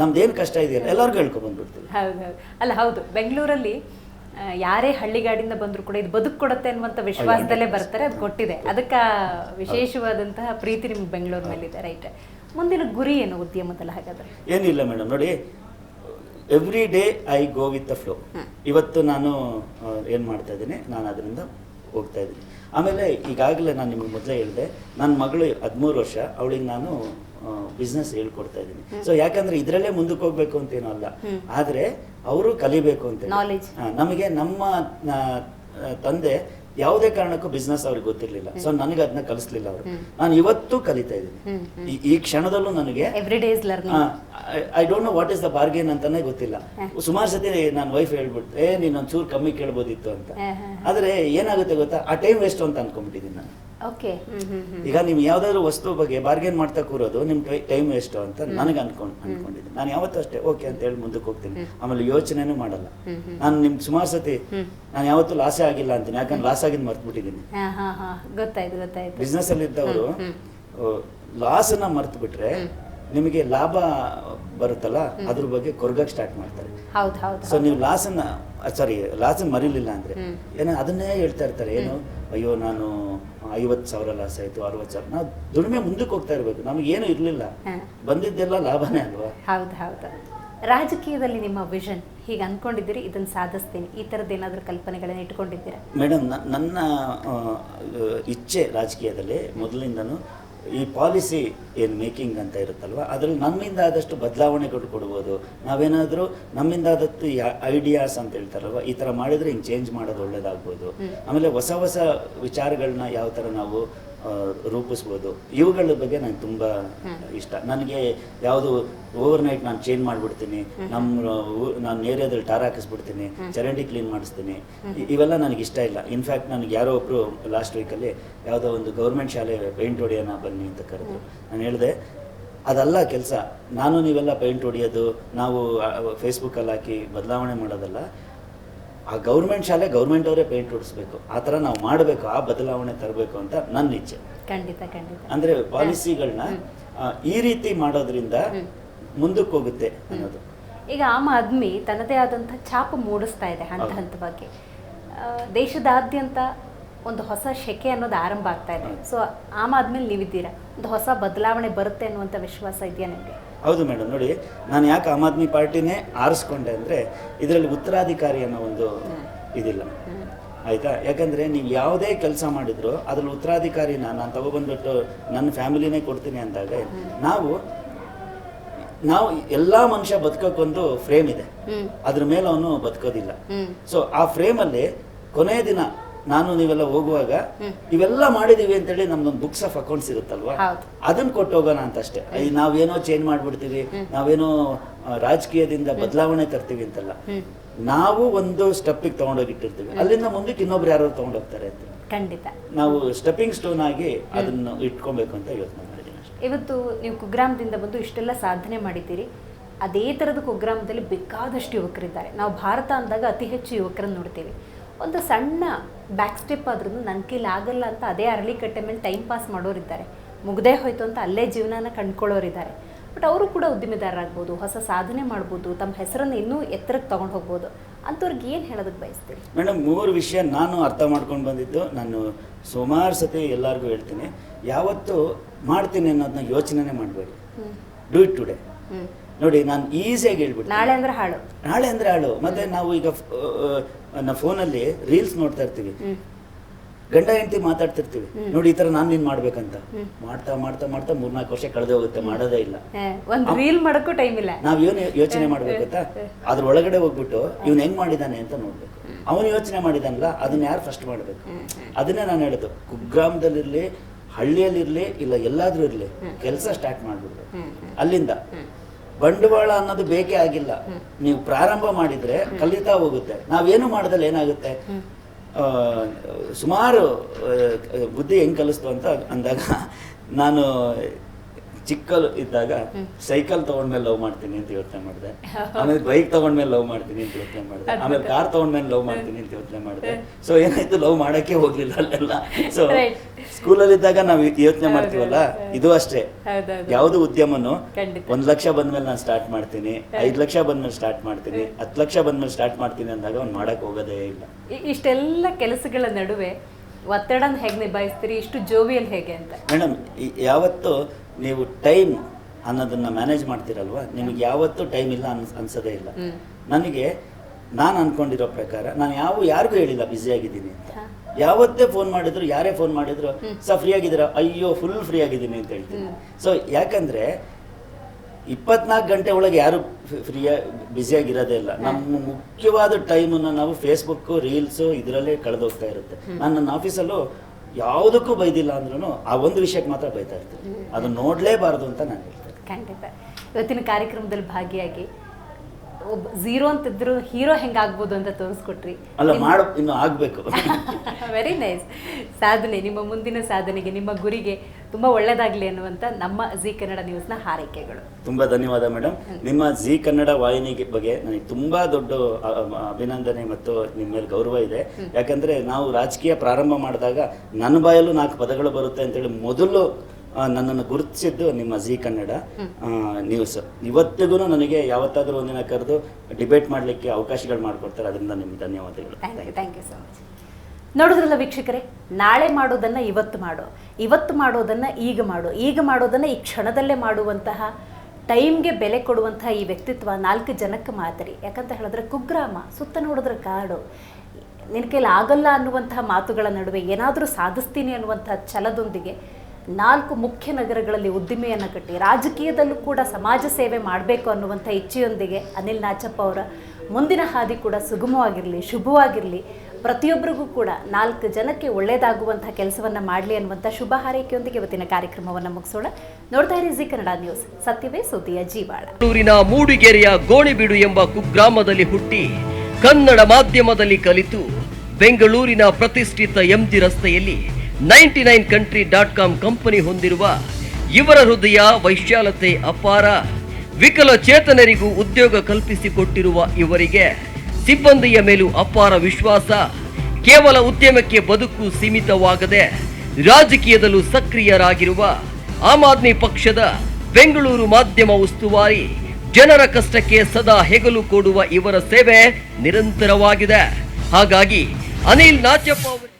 ನಮ್ದೇನು ಕಷ್ಟ ಇದೆಯಲ್ಲ ಎಲ್ಲರಿಗೂ ಹೇಳ್ಕೊಬಂದ್ಬಿಡ್ತೀವಿ ಹೌದು ಅಲ್ಲ ಹೌದು. ಬೆಂಗಳೂರಲ್ಲಿ ಯಾರೇ ಹಳ್ಳಿಗಾಡಿಂದ ಬಂದರೂ ಕೂಡ ಇದು ಬದುಕು ಕೊಡುತ್ತೆ ಅನ್ನುವಂಥ ವಿಶ್ವಾಸದಲ್ಲೇ ಬರ್ತಾರೆ ಅದು ಕೊಟ್ಟಿದೆ. ಅದಕ್ಕೆ ವಿಶೇಷವಾದಂತಹ ಪ್ರೀತಿ ನಿಮ್ಗೆ ಬೆಂಗಳೂರು ಮೇಲಿದೆ ರೈಟ್. ಮುಂದಿನ ಗುರಿ ಏನು ಉದ್ಯಮದಲ್ಲಿ ಹಾಗಾದ್ರೆ? ಏನಿಲ್ಲ ಮೇಡಮ್. ನೋಡಿ every day I go with the flow ಇವತ್ತು ನಾನು ಏನು ಮಾಡ್ತಾ ಇದ್ದೀನಿ? ನಾನು ಅದರಿಂದ ಹೋಗ್ತಾ ಇದ್ದೀನಿ. ಆಮೇಲೆ ಈಗಾಗಲೇ ನಾನು ನಿಮಗೆ ಮೊದಲೇ ಹೇಳಿದೆ ನನ್ನ ಮಗಳು ಹದಿಮೂರು ವರ್ಷ ಅವಳಿಗೆ ನಾನು ಬಿಸ್ನೆಸ್ ಹೇಳ್ಕೊಡ್ತಾ ಇದ್ದೀನಿ. ಸೊ ಯಾಕಂದ್ರೆ ಇದರಲ್ಲೇ ಮುಂದಕ್ಕೆ ಹೋಗ್ಬೇಕು ಅಂತೇನೂ ಅಲ್ಲ. ಆದರೆ ಅವರು ಕಲಿಬೇಕು ಅಂತ. ನಮಗೆ ನಮ್ಮ ತಂದೆ ಯಾವುದೇ ಕಾರಣಕ್ಕೂ ಬಿಸ್ನೆಸ್ ಅವ್ರಿಗೆ ಗೊತ್ತಿರಲಿಲ್ಲ. ಸೊ ನನಗೆ ಅದನ್ನ ಕಲಿಸ್ಲಿಲ್ಲ ಅವರು. ನಾನು ಇವತ್ತು ಕಲಿತಾ ಇದ್ದೀನಿ. ಈ- ಕ್ಷಣದಲ್ಲೂ ನನಗೆ I don't know what is the bargain ಅಂತಾನೆ ಗೊತ್ತಿಲ್ಲ. ಸುಮಾರು ಸತಿ ನಾನು ವೈಫ್ ಹೇಳ್ಬಿಟ್ಟು ಏ ನೀನು ಒಂಚೂರು ಕಮ್ಮಿ ಕೇಳ್ಬೋದಿತ್ತು ಅಂತ. ಆದ್ರೆ ಏನಾಗುತ್ತೆ ಗೊತ್ತಾ? ಆ ಟೈಮ್ ವೇಸ್ಟ್ ಅಂತ ಅನ್ಕೊಂಡ್ಬಿಟ್ಟಿದ್ದೀನಿ ನಾನು. ಓಕೆ. ಈಗ ನೀವು ಯಾವ್ದಾದ್ರು ವಸ್ತು ಬಗ್ಗೆ ಬಾರ್ಗೇನ್ ಮಾಡ್ತಾ ಕೂರೋದು ನಿಮ್ ಟೈಮ್ ವೇಸ್ಟ್ ಅಂತ ನನಗೆ ಅನ್ಕೊಂಡ್ ಅನ್ಕೊಂಡಿದ್ದೆ. ನಾನು ಯಾವತ್ತೂ ಅಷ್ಟೇ ಓಕೆ ಅಂತ ಹೇಳಿ ಮುಂದಕ್ಕೆ ಹೋಗ್ತೀನಿ. ಆಮೇಲೆ ಯೋಚನೆನೂ ಮಾಡಲ್ಲ. ನಾನು ನಿಮ್ ಸುಮಾರು ಸತಿ ನಾನು ಯಾವತ್ತೂ ಲಾಸೇ ಆಗಿಲ್ಲ ಅಂತೀನಿ. ಯಾಕಂದ್ರೆ ಲಾಸ್ ಆಗಿದ್ ಮರ್ತ್ ಬಿಟ್ಟಿದ್ದೀನಿ ಹಾ ಹಾ. ಗೊತ್ತಾಯ್ತು ಗೊತ್ತಾಯ್ತು. ಬಿಸ್ನೆಸ್ ಅಲ್ಲಿ ಇದ್ದವರು ಲಾಸನ್ನ ಮರ್ತು ಬಿಟ್ರೆ ನಿಮಗೆ ಲಾಭ ಬರುತ್ತಲ್ಲ ಅದ್ರ ಬಗ್ಗೆ ಕೊರಗಕ್ ಸ್ಟಾರ್ಟ್ ಮಾಡ್ತಾರೆ. ಹೌದು ಹೌದು ಸೊ ನೀವು ಲಾಸನ್ನ ಸಾರಿ ಲಾಸ್ ಮರಿಲಿಲ್ಲ ಅಂದ್ರೆ. ಏನೋ ಅದನ್ನೇ ಹೇಳ್ತಾ ಇರ್ತಾರೆ ಏನು ಅಯ್ಯೋ ನಾನು ಐವತ್ತು ಸಾವಿರ ಲಾಸ್ ಆಯ್ತು ಅರವತ್ತು ಸಾವಿರ. ನಾವು ದುಡಿಮೆ ಮುಂದಕ್ಕೆ ಹೋಗ್ತಾ ಇರಬೇಕು ನಮಗೆ ಏನು ಇರಲಿಲ್ಲ. ಬಂದಿದ್ದೆಲ್ಲ ಲಾಭನೇ ಅಲ್ವಾ? ಹೌದು ಹೌದು. ರಾಜಕೀಯದಲ್ಲಿ ನಿಮ್ಮ ವಿಷನ್ ಹೀಗೆ ಅನ್ಕೊಂಡಿದ್ದೀರಿ ಇದನ್ನ ಸಾಧಿಸ್ತೀನಿ. ಈ ಥರದ್ದು ಏನಾದರೂ ಕಲ್ಪನೆಗಳನ್ನ ಇಟ್ಕೊಂಡಿದ್ದೀರಾ? ಮೇಡಮ್ ನನ್ನ ಇಚ್ಛೆ ರಾಜಕೀಯದಲ್ಲಿ ಮೊದಲಿಂದನೂ ಈ ಪಾಲಿಸಿ ಏನು ಮೇಕಿಂಗ್ ಅಂತ ಇರುತ್ತಲ್ವ? ಅದರಲ್ಲಿ ನಮ್ಮಿಂದ ಆದಷ್ಟು ಬದಲಾವಣೆಗಳು ಕೊಡ್ಬೋದು. ನಾವೇನಾದರೂ ನಮ್ಮಿಂದ ಆದಷ್ಟು ಐಡಿಯಾಸ್ ಅಂತ ಹೇಳ್ತಾರಲ್ವ? ಈ ಥರ ಮಾಡಿದರೆ ಹಿಂಗೆ ಚೇಂಜ್ ಮಾಡೋದು ಒಳ್ಳೇದಾಗ್ಬೋದು. ಆಮೇಲೆ ಹೊಸ ಹೊಸ ವಿಚಾರಗಳನ್ನ ಯಾವ ಥರ ನಾವು ರೂಪಿಸ್ಬೋದು. ಇವುಗಳ ಬಗ್ಗೆ ನನಗೆ ತುಂಬ ಇಷ್ಟ. ನನಗೆ ಯಾವುದು ಓವರ್ ನೈಟ್ ನಾನು ಚೇಂಜ್ ಮಾಡಿಬಿಡ್ತೀನಿ ನಮ್ಮ ನಾನು ಏರಿಯಾದಲ್ಲಿ ಟಾರ್ ಹಾಕಿಸ್ಬಿಡ್ತೀನಿ ಚರಂಡಿ ಕ್ಲೀನ್ ಮಾಡಿಸ್ತೀನಿ. ಇವೆಲ್ಲ ನನಗೆ ಇಷ್ಟ ಇಲ್ಲ. ಇನ್ಫ್ಯಾಕ್ಟ್ ನನಗೆ ಯಾರೋ ಒಬ್ಬರು ಲಾಸ್ಟ್ ವೀಕಲ್ಲಿ ಯಾವುದೋ ಒಂದು ಗೌರ್ಮೆಂಟ್ ಶಾಲೆ ಪೇಂಟ್ ಹೊಡೆಯೋಣ ಬನ್ನಿ ಅಂತ ಕರೆದ್ರು. ನಾನು ಹೇಳಿದೆ ಅದಲ್ಲ ಕೆಲಸ. ನಾನು ನೀವೆಲ್ಲ ಪೇಂಟ್ ಹೊಡೆಯೋದು ನಾವು ಫೇಸ್ಬುಕ್ಕಲ್ಲಿ ಹಾಕಿ ಬದಲಾವಣೆ ಮಾಡೋದಲ್ಲ ಆ ಗೌರ್ಮೆಂಟ್ ಶಾಲೆ ಗೌರ್ಮೆಂಟ್ ಅವರೇ ಪೇಂಟ್ ಹೊಡಿಸ್ಬೇಕು ಆ ಥರ ನಾವು ಮಾಡಬೇಕು ಆ ಬದಲಾವಣೆ ತರಬೇಕು ಅಂತ ನನ್ನ ಇಚ್ಛೆ. ಖಂಡಿತ ಖಂಡಿತ. ಅಂದರೆ ಪಾಲಿಸಿಗಳನ್ನ ಈ ರೀತಿ ಮಾಡೋದ್ರಿಂದ ಮುಂದಕ್ಕೆ ಹೋಗುತ್ತೆ ಅನ್ನೋದು. ಈಗ ಆಮ್ ಆದ್ಮಿ ತನ್ನದೇ ಆದಂಥ ಛಾಪು ಮೂಡಿಸ್ತಾ ಇದೆ ಹಂತ. ಹಂತವಾಗಿ. ದೇಶದಾದ್ಯಂತ ಒಂದು ಹೊಸ ಶೆಕೆ ಅನ್ನೋದು ಆರಂಭ ಆಗ್ತಾ ಇದೆ. ಸೊ ಆಮ್ ಆದ್ಮೇಲೆ ನೀವಿದ್ದೀರಾ? ಒಂದು ಹೊಸ ಬದಲಾವಣೆ ಬರುತ್ತೆ ಅನ್ನುವಂಥ ವಿಶ್ವಾಸ ಇದೆಯಾ ನಿಮಗೆ? ಹೌದು ಮೇಡಮ್ ನೋಡಿ ನಾನು ಯಾಕೆ ಆಮ್ ಆದ್ಮಿ ಪಾರ್ಟಿನೇ ಆರಿಸ್ಕೊಂಡೆ ಅಂದರೆ ಇದರಲ್ಲಿ ಉತ್ತರಾಧಿಕಾರಿ ಅನ್ನೋ ಒಂದು ಇದಿಲ್ಲ. ಆಯ್ತಾ? ಯಾಕಂದರೆ ನೀವು ಯಾವುದೇ ಕೆಲಸ ಮಾಡಿದ್ರು ಅದ್ರಲ್ಲಿ ಉತ್ತರಾಧಿಕಾರಿನ ನಾನು ತಗೊಬಂದ್ಬಿಟ್ಟು ನನ್ನ ಫ್ಯಾಮಿಲಿನೇ ಕೊಡ್ತೀನಿ ಅಂದಾಗ ನಾವು ನಾವು ಎಲ್ಲ ಮನುಷ್ಯ ಬದುಕೋಕ್ಕೊಂದು ಫ್ರೇಮ್ ಇದೆ. ಅದ್ರ ಮೇಲೆ ಅವನು ಬದುಕೋದಿಲ್ಲ. ಸೊ ಆ ಫ್ರೇಮಲ್ಲಿ ಕೊನೆಯ ದಿನ ನಾನು ನೀವೆಲ್ಲ ಹೋಗುವಾಗ ಇವೆಲ್ಲ ಮಾಡಿದೀವಿ ಅಂತೇಳಿ ನಮ್ದೊಂದು ಬುಕ್ಸ್ ಆಫ್ ಅಕೌಂಟ್ಸ್ ಇರುತ್ತಲ್ವಾ. ಅದನ್ನ ಕೊಟ್ಟು ಹೋಗೋಣ ಅಂತ ಅಷ್ಟೇ. ನಾವೇನೋ ಚೇಂಜ್ ಮಾಡ್ಬಿಡ್ತೀವಿ ನಾವೇನೋ ರಾಜಕೀಯದಿಂದ ಬದಲಾವಣೆ ತರ್ತೀವಿ ಅಂತಲ್ಲ. ನಾವು ಒಂದು ಸ್ಟೆಪ್ಪಿಗೆ ತಗೊಂಡೋಗಿಟ್ಟಿರ್ತೀವಿ. ಅಲ್ಲಿಂದ ಮುಂದಕ್ಕೆ ಇನ್ನೊಬ್ರು ಯಾರು ತಗೊಂಡೋಗ್ತಾರೆ ಅಂತ. ಖಂಡಿತ. ನಾವು ಸ್ಟೆಪ್ಪಿಂಗ್ ಸ್ಟೋನ್ ಆಗಿ ಅದನ್ನು ಇಟ್ಕೊಬೇಕು ಅಂತ ಯೋಚನೆ ಮಾಡಿದ್ದೀನಿ ಇವತ್ತು ನೀವು ಕುಗ್ರಾಮದಿಂದ ಬಂದು ಇಷ್ಟೆಲ್ಲ ಸಾಧನೆ ಮಾಡಿದ್ದೀರಿ. ಅದೇ ಥರದ ಕುಗ್ರಾಮದಲ್ಲಿ ಬೇಕಾದಷ್ಟು ಯುವಕರಿದ್ದಾರೆ. ನಾವು ಭಾರತ ಅಂದಾಗ ಅತಿ ಹೆಚ್ಚು ಯುವಕರನ್ನು ನೋಡ್ತೀವಿ. ಒಂದು ಸಣ್ಣ ಬ್ಯಾಕ್ ಸ್ಟೆಪ್ ಆದ್ರೂ ನನ್ನ ಕೈಲಿ ಆಗಲ್ಲ ಅಂತ ಅದೇ ಅರಳಿಕಟ್ಟೆ ಮೇಲೆ ಟೈಮ್ ಪಾಸ್ ಮಾಡೋರಿದ್ದಾರೆ. ಮುಗ್ದೇ ಹೋಯ್ತು ಅಂತ ಅಲ್ಲೇ ಜೀವನನ ಕಂಡ್ಕೊಳ್ಳೋರಿದ್ದಾರೆ. ಬಟ್ ಅವರು ಕೂಡ ಉದ್ದಿಮೆದಾರರಾಗ್ಬೋದು ಹೊಸ ಸಾಧನೆ ಮಾಡ್ಬೋದು ತಮ್ಮ ಹೆಸರನ್ನು ಇನ್ನೂ ಎತ್ತರಕ್ಕೆ ತಗೊಂಡು ಹೋಗ್ಬೋದು. ಅಂಥವ್ರಿಗೆ ಏನು ಹೇಳೋದಕ್ಕೆ ಬಯಸ್ತೀರಿ? ಮೇಡಮ್ ಮೂರು ವಿಷಯ ನಾನು ಅರ್ಥ ಮಾಡ್ಕೊಂಡು ಬಂದಿದ್ದು. ನಾನು ಸುಮಾರು ಸತಿ ಎಲ್ಲರಿಗೂ ಹೇಳ್ತೀನಿ. ಯಾವತ್ತು ಮಾಡ್ತೀನಿ ಅನ್ನೋದನ್ನ ಯೋಚನೆನೇ ಮಾಡಬೇಡಿ. ಡೂ ಇಟ್ ಟುಡೇ ನೋಡಿ ನಾನು ಈಸಿಯಾಗಿ ಹೇಳ್ಬಿಟ್ಟು ನಾಳೆ ಅಂದ್ರೆ ಹಾಳು. ನಾಳೆ ಅಂದ್ರೆ ಹಾಳು. ಮತ್ತೆ ನಾವು ಈಗ ನಮ್ಮ ಫೋನಲ್ಲಿ ರೀಲ್ಸ್ ನೋಡ್ತಾ ಇರ್ತೀವಿ. ಗಂಡ ಹೆಂಡತಿ ಮಾತಾಡ್ತಿರ್ತೀವಿ. ನೋಡಿ ಈ ತರ ನಾನು ನೀನ್ ಮಾಡ್ಬೇಕಂತ. ಮಾಡ್ತಾ ಮಾಡ್ತಾ ಮಾಡ್ತಾ ಮೂರ್ನಾಲ್ಕು ವರ್ಷ ಕಳೆದೇ ಹೋಗುತ್ತೆ ಮಾಡೋದೇ ಇಲ್ಲ. ಒಂದು ರೀಲ್ ಮಾಡೋಕ್ಕೂ ಟೈಮ್ ಇಲ್ಲ. ನಾವ್ ಏನು ಯೋಚನೆ ಮಾಡ್ಬೇಕಂತ ಅದ್ರ ಒಳಗಡೆ ಹೋಗ್ಬಿಟ್ಟು ಇವ್ನ ಹೆಂಗ್ ಮಾಡಿದಾನೆ ಅಂತ ನೋಡ್ಬೇಕು. ಅವನು ಯೋಚನೆ ಮಾಡಿದಾನಲ್ಲ ಅದನ್ನ ಯಾರು ಫಸ್ಟ್ ಮಾಡ್ಬೇಕು? ಅದನ್ನೇ ನಾನು ಹೇಳೋದು. ಕುಗ್ರಾಮದಲ್ಲಿರ್ಲಿ ಹಳ್ಳಿಯಲ್ಲಿರ್ಲಿ ಇಲ್ಲ ಎಲ್ಲಾದ್ರೂ ಇರ್ಲಿ ಕೆಲಸ ಸ್ಟಾರ್ಟ್ ಮಾಡ್ಬಿಡ್ಬೇಕು. ಅಲ್ಲಿಂದ. ಬಂಡವಾಳ ಅನ್ನೋದು ಬೇಕೇ ಆಗಿಲ್ಲ. ನೀವು ಪ್ರಾರಂಭ ಮಾಡಿದ್ರೆ ಕಲಿತಾ ಹೋಗುತ್ತೆ. ನಾವೇನು ಮಾಡಿದಲ್ಲಿ ಏನಾಗುತ್ತೆ? ಸುಮಾರು ಬುದ್ಧಿ ಹೆಂಗ್ ಕಲಿಸ್ತು ಅಂತ ಅಂದಾಗ ನಾನು ಚಿಕ್ಕಲು ಇದ್ದಾಗ ಸೈಕಲ್ ತಗೊಂಡ್ಮೇಲೆ ಲವ್ ಮಾಡ್ತೀನಿ ಅಂತ ಯೋಚನೆ ಮಾಡಿದೆ. ಆಮೇಲೆ ಬೈಕ್ ತಗೊಂಡ್ಮೇಲೆ ಲವ್ ಮಾಡ್ತೀನಿ ಅಂತ ಯೋಚನೆ ಮಾಡಿದೆ. ಆಮೇಲೆ ಕಾರ್ ತಗೊಂಡ್ಮೇಲೆ ಲವ್ ಮಾಡ್ತೀನಿ ಅಂತ ಯೋಚನೆ ಮಾಡಿದೆ. ಸೊ ಏನಾಯ್ತು? ಲವ್ ಮಾಡಕ್ಕೆ ಹೋಗ್ಲಿಲ್ಲ ಅಲ್ಲೆಲ್ಲ. ಸೊ. ಸ್ಕೂಲಲ್ಲಿ ಇದ್ದಾಗ ನಾವು ಯೋಚನೆ ಮಾಡ್ತೀವಲ್ಲ? ಇದು ಅಷ್ಟೇ. ಯಾವ್ದು ಉದ್ಯಮನು. ಒಂದ್ ಲಕ್ಷ ಬಂದ್ಮೇಲೆ ನಾನು ಸ್ಟಾರ್ಟ್ ಮಾಡ್ತೀನಿ ಐದ್ ಲಕ್ಷ ಬಂದ್ಮೇಲೆ ಸ್ಟಾರ್ಟ್ ಮಾಡ್ತೀನಿ ಹತ್ತು ಲಕ್ಷ ಬಂದ್ಮೇಲೆ ಸ್ಟಾರ್ಟ್ ಮಾಡ್ತೀನಿ ಅಂದಾಗ ಅವ್ನು ಮಾಡಕ್ ಹೋಗೋದೇ ಇಲ್ಲ. ಇಷ್ಟೆಲ್ಲ ಕೆಲಸಗಳ ನಡುವೆ ಒತ್ತಡನ ಹೇಗೆ ನಿಭಾಯಿಸ್ತೀರಿ? ಇಷ್ಟು ಜೋವಿಯಲ್ ಹೇಗೆ ಅಂತ? ಮೇಡಮ್ ಯಾವತ್ತು ನೀವು ಟೈಮ್ ಅನ್ನೋದನ್ನ ಮ್ಯಾನೇಜ್ ಮಾಡ್ತೀರಲ್ವಾ? ನಿಮಗೆ ಯಾವತ್ತೂ ಟೈಮ್ ಇಲ್ಲ ಅನ್ಸ್ ಅನ್ಸೋದೇ ಇಲ್ಲ. ನನಗೆ ನಾನು ಅನ್ಕೊಂಡಿರೋ ಪ್ರಕಾರ ನಾನು ಯಾವ ಯಾರಿಗೂ ಹೇಳಿಲ್ಲ ಬ್ಯುಸಿ ಆಗಿದ್ದೀನಿ ಅಂತ. ಯಾವತ್ತೇ ಫೋನ್ ಮಾಡಿದ್ರು ಯಾರೇ ಫೋನ್ ಮಾಡಿದ್ರು ಸ ಫ್ರೀ ಆಗಿದ್ದೀರಾ? ಅಯ್ಯೋ ಫುಲ್ ಫ್ರೀ ಆಗಿದ್ದೀನಿ ಅಂತ ಹೇಳ್ತೀನಿ. ಸೊ ಯಾಕಂದ್ರೆ ಇಪ್ಪತ್ನಾಲ್ಕು ಗಂಟೆ ಒಳಗೆ ಯಾರು ಫ್ರೀ ಬ್ಯುಸಿಯಾಗಿರೋದೇ ಇಲ್ಲ. ನಮ್ಮ ಮುಖ್ಯವಾದ ಟೈಮನ್ನು ನಾವು ಫೇಸ್ಬುಕ್ಕು ರೀಲ್ಸು ಇದರಲ್ಲೇ ಕಳೆದೋಗ್ತಾ ಇರುತ್ತೆ. ನಾನು ನನ್ನ ಆಫೀಸಲ್ಲೂ ಯಾವುದಕ್ಕೂ ಬೈದಿಲ್ಲ ಅಂದ್ರೂ ಆ ಒಂದು ವಿಷಯಕ್ಕೆ ಮಾತ್ರ ಬೈತಾ ಇರ್ತೀನಿ ಅದು ನೋಡಲೇಬಾರದು ಅಂತ ನಾನು ಹೇಳ್ತೇನೆ. ಖಂಡಿತ. ಇವತ್ತಿನ ಕಾರ್ಯಕ್ರಮದಲ್ಲಿ ಭಾಗಿಯಾಗಿ ಒಬ್ಬ ಝೀರೋ ಅಂತಿದ್ರು ಹೀರೋ ಹೆಂಗಾಗ್ಬೋದು ಅಂತ ತೋರಿಸ್ಕೊಟ್ರಿ. ಅಲ್ಲ ಮಾಡು ಇನ್ನು ಆಗಬೇಕು. ವೆರಿ ನೈಸ್ ಸಾಧನೆ ನಿಮ್ಮ ಮುಂದಿನ ಸಾಧನೆಗೆ ನಿಮ್ಮ ಗುರಿಗೆ ತುಂಬ ಒಳ್ಳೆಯದಾಗಲಿ ಅನ್ನುವಂಥ ನಮ್ಮ ಜಿ ಕನ್ನಡ ನ್ಯೂಸ್ನ ಹಾರೈಕೆಗಳು. ತುಂಬ ಧನ್ಯವಾದ ಮೇಡಮ್ ನಿಮ್ಮ ಜಿ ಕನ್ನಡ ವಾಹಿನಿ ಬಗ್ಗೆ ನನಗೆ ತುಂಬ ದೊಡ್ಡ ಅಭಿನಂದನೆ ಮತ್ತು ನಿಮ್ಮ ಮೇಲೆ ಗೌರವ ಇದೆ. ಯಾಕಂದರೆ ನಾವು ರಾಜಕೀಯ ಪ್ರಾರಂಭ ಮಾಡಿದಾಗ ನನ್ನ ಬಾಯಲ್ಲೂ ನಾಲ್ಕು ಪದಗಳು ಬರುತ್ತೆ ಅಂತೇಳಿ ಮೊದಲು ನನ್ನನ್ನು ಗುರುತಿಸಿದ್ದು ನಿಮ್ಮ ಜಿ ಕನ್ನಡ ನ್ಯೂಸ್. ಇವತ್ತಿಗೂ ನನಗೆ ಯಾವತ್ತಾದರೂ ಒಂದಿನ ಕರೆದು ಡಿಬೇಟ್ ಮಾಡಲಿಕ್ಕೆ ಅವಕಾಶಗಳು ಮಾಡಿಕೊಡ್ತಾರೆ. ಅದರಿಂದ ನಿಮ್ಗೆ ಧನ್ಯವಾದಗಳು. Thank you thank you so much. ನೋಡಿದ್ರಲ್ಲ ವೀಕ್ಷಕರೇ, ನಾಳೆ ಮಾಡೋದನ್ನು ಇವತ್ತು ಮಾಡು, ಇವತ್ತು ಮಾಡೋದನ್ನು ಈಗ ಮಾಡು, ಈಗ ಮಾಡೋದನ್ನು ಈ ಕ್ಷಣದಲ್ಲೇ ಮಾಡುವಂತಹ, ಟೈಮ್ಗೆ ಬೆಲೆ ಕೊಡುವಂತಹ ಈ ವ್ಯಕ್ತಿತ್ವ ನಾಲ್ಕು ಜನಕ್ಕೆ ಮಾದರಿ. ಯಾಕಂತ ಹೇಳಿದ್ರೆ ಕುಗ್ರಾಮ, ಸುತ್ತ ನೋಡಿದ್ರೆ ಕಾಡು. ನಿನ್ನ ಕೈಲಿ ಆಗಲ್ಲ ಅನ್ನುವಂತಹ ಮಾತುಗಳ ನಡುವೆ ಏನಾದರೂ ಸಾಧಿಸ್ತೀನಿ ಅನ್ನುವಂತಹ ಛಲದೊಂದಿಗೆ ನಾಲ್ಕು ಮುಖ್ಯ ನಗರಗಳಲ್ಲಿ ಉದ್ದಿಮೆಯನ್ನು ಕಟ್ಟಿ, ರಾಜಕೀಯದಲ್ಲೂ ಕೂಡ ಸಮಾಜ ಸೇವೆ ಮಾಡಬೇಕು ಅನ್ನುವಂಥ ಇಚ್ಛೆಯೊಂದಿಗೆ ಅನಿಲ್ ನಾಚಪ್ಪ ಅವರ ಮುಂದಿನ ಹಾದಿ ಕೂಡ ಸುಗಮವಾಗಿರಲಿ, ಶುಭವಾಗಿರಲಿ. ಪ್ರತಿಯೊಬ್ಬರಿಗೂ ಕೂಡ ನಾಲ್ಕು ಜನಕ್ಕೆ ಒಳ್ಳೆಯದಾಗುವಂಥ ಕೆಲಸವನ್ನು ಮಾಡಲಿ ಅನ್ನುವಂಥ ಶುಭ ಹಾರೈಕೆಯೊಂದಿಗೆ ಇವತ್ತಿನ ಕಾರ್ಯಕ್ರಮವನ್ನು ಮುಗಿಸೋಣ. ನೋಡ್ತಾ ಇರಿ ಜಿ ಕನ್ನಡ ನ್ಯೂಸ್. ಸತ್ಯವೇ ಸುದ್ದಿಯ ಜೀವಾಳ. ಬೆಂಗಳೂರಿನ ಮೂಡಿಗೆರೆಯ ಗೋಣಿಬೀಡು ಎಂಬ ಕುಗ್ರಾಮದಲ್ಲಿ ಹುಟ್ಟಿ ಕನ್ನಡ ಮಾಧ್ಯಮದಲ್ಲಿ ಕಲಿತು ಬೆಂಗಳೂರಿನ ಪ್ರತಿಷ್ಠಿತ ಎಂಜಿ ರಸ್ತೆಯಲ್ಲಿ ninety nine country dot com company ಹೊಂದಿರುವ ಇವರ ಹೃದಯ ವೈಶಾಲತೆ ಅಪಾರ ವಿಕಲಚೇತನರಿಗೂ ಉದ್ಯೋಗ ಕಲ್ಪಿಸಿಕೊಟ್ಟಿರುವ ಇವರಿಗೆ ಸಿಬ್ಬಂದಿಯ ಮೇಲೂ ಅಪಾರ ವಿಶ್ವಾಸ. ಕೇವಲ ಉದ್ಯಮಕ್ಕೆ ಬದುಕು ಸೀಮಿತವಾಗದೆ ರಾಜಕೀಯದಲ್ಲೂ ಸಕ್ರಿಯರಾಗಿರುವ ಆಮ್ ಆದ್ಮಿ ಪಕ್ಷದ ಬೆಂಗಳೂರು ಮಾಧ್ಯಮ ಉಸ್ತುವಾರಿ ಜನರ ಕಷ್ಟಕ್ಕೆ ಸದಾ ಹೆಗಲು ಕೊಡುವ ಇವರ ಸೇವೆ ನಿರಂತರವಾಗಿದೆ. ಹಾಗಾಗಿ ಅನಿಲ್ ನಾಚಪ್ಪ ಅವರು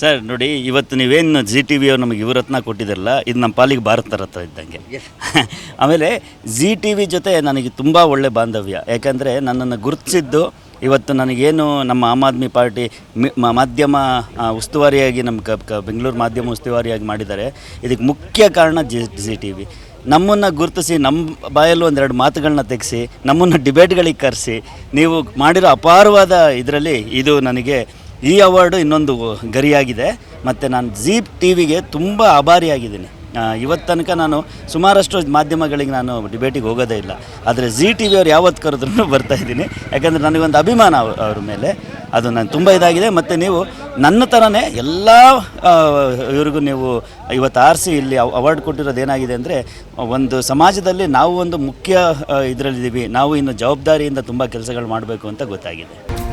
ಸರ್ ನೋಡಿ ಇವತ್ತು ನೀವೇನು ಜಿ ಟಿ ವಿ ಅವ್ರು ನಮಗೆ ಯುವರತ್ನ ಕೊಟ್ಟಿದ್ದಿರಲ್ಲ ಇದು ನಮ್ಮ ಪಾಲಿಗೆ ಭಾರತ ರತ್ನ ಇದ್ದಂಗೆ. *laughs* ಆಮೇಲೆ ಜಿ ಟಿ ವಿ ಜೊತೆ ನನಗೆ ತುಂಬ ಒಳ್ಳೆ ಬಾಂಧವ್ಯ. ಯಾಕಂದರೆ ನನ್ನನ್ನು ಗುರುತಿಸಿದ್ದು ಇವತ್ತು ನನಗೇನು ನಮ್ಮ ಆಮ್ ಆದ್ಮಿ ಪಾರ್ಟಿ ಮಾಧ್ಯಮ ಉಸ್ತುವಾರಿಯಾಗಿ ನಮ್ಮ ಕ ಕ ಬೆಂಗಳೂರು ಮಾಧ್ಯಮ ಉಸ್ತುವಾರಿಯಾಗಿ ಮಾಡಿದ್ದಾರೆ. ಇದಕ್ಕೆ ಮುಖ್ಯ ಕಾರಣ ಜಿ ಜಿ ಟಿ ವಿ. ನಮ್ಮನ್ನು ಗುರುತಿಸಿ ನಮ್ಮ ಬಾಯಲ್ಲೂ ಒಂದೆರಡು ಮಾತುಗಳನ್ನ ತೆಗೆಸಿ ನಮ್ಮನ್ನು ಡಿಬೇಟ್ಗಳಿಗೆ ಕರೆಸಿ ನೀವು ಮಾಡಿರೋ ಅಪಾರವಾದ ಇದರಲ್ಲಿ ಇದು ನನಗೆ ಈ ಅವಾರ್ಡು ಇನ್ನೊಂದು ಗರಿಯಾಗಿದೆ. ಮತ್ತು ನಾನು ಜೀಪ್ ಟಿ ವಿಗೆ ತುಂಬ ಆಭಾರಿಯಾಗಿದ್ದೀನಿ. ಇವತ್ತು ತನಕ ನಾನು ಸುಮಾರಷ್ಟು ಮಾಧ್ಯಮಗಳಿಗೆ ನಾನು ಡಿಬೇಟಿಗೆ ಹೋಗೋದೇ ಇಲ್ಲ. ಆದರೆ ಜಿ ಟಿ ವಿ ಅವ್ರು ಯಾವತ್ತು ಕರೆದ್ರೂ ಬರ್ತಾ ಇದ್ದೀನಿ. ಯಾಕಂದರೆ ನನಗೊಂದು ಅಭಿಮಾನ ಅವ್- ಅವ್ರ ಮೇಲೆ. ಅದು ನಾನು ತುಂಬ ಇದಾಗಿದೆ. ಮತ್ತು ನೀವು ನನ್ನ ಥರನೇ ಎಲ್ಲ ಇವ್ರಿಗೂ ನೀವು ಇವತ್ತು ಆರಿಸಿ ಇಲ್ಲಿ ಅವಾರ್ಡ್ ಕೊಟ್ಟಿರೋದು ಏನಾಗಿದೆ ಅಂದರೆ, ಒಂದು ಸಮಾಜದಲ್ಲಿ ನಾವು ಒಂದು ಮುಖ್ಯ ಇದರಲ್ಲಿದ್ದೀವಿ. ನಾವು ಇನ್ನು ಜವಾಬ್ದಾರಿಯಿಂದ ತುಂಬ ಕೆಲಸಗಳು ಮಾಡಬೇಕು ಅಂತ ಗೊತ್ತಾಗಿದೆ.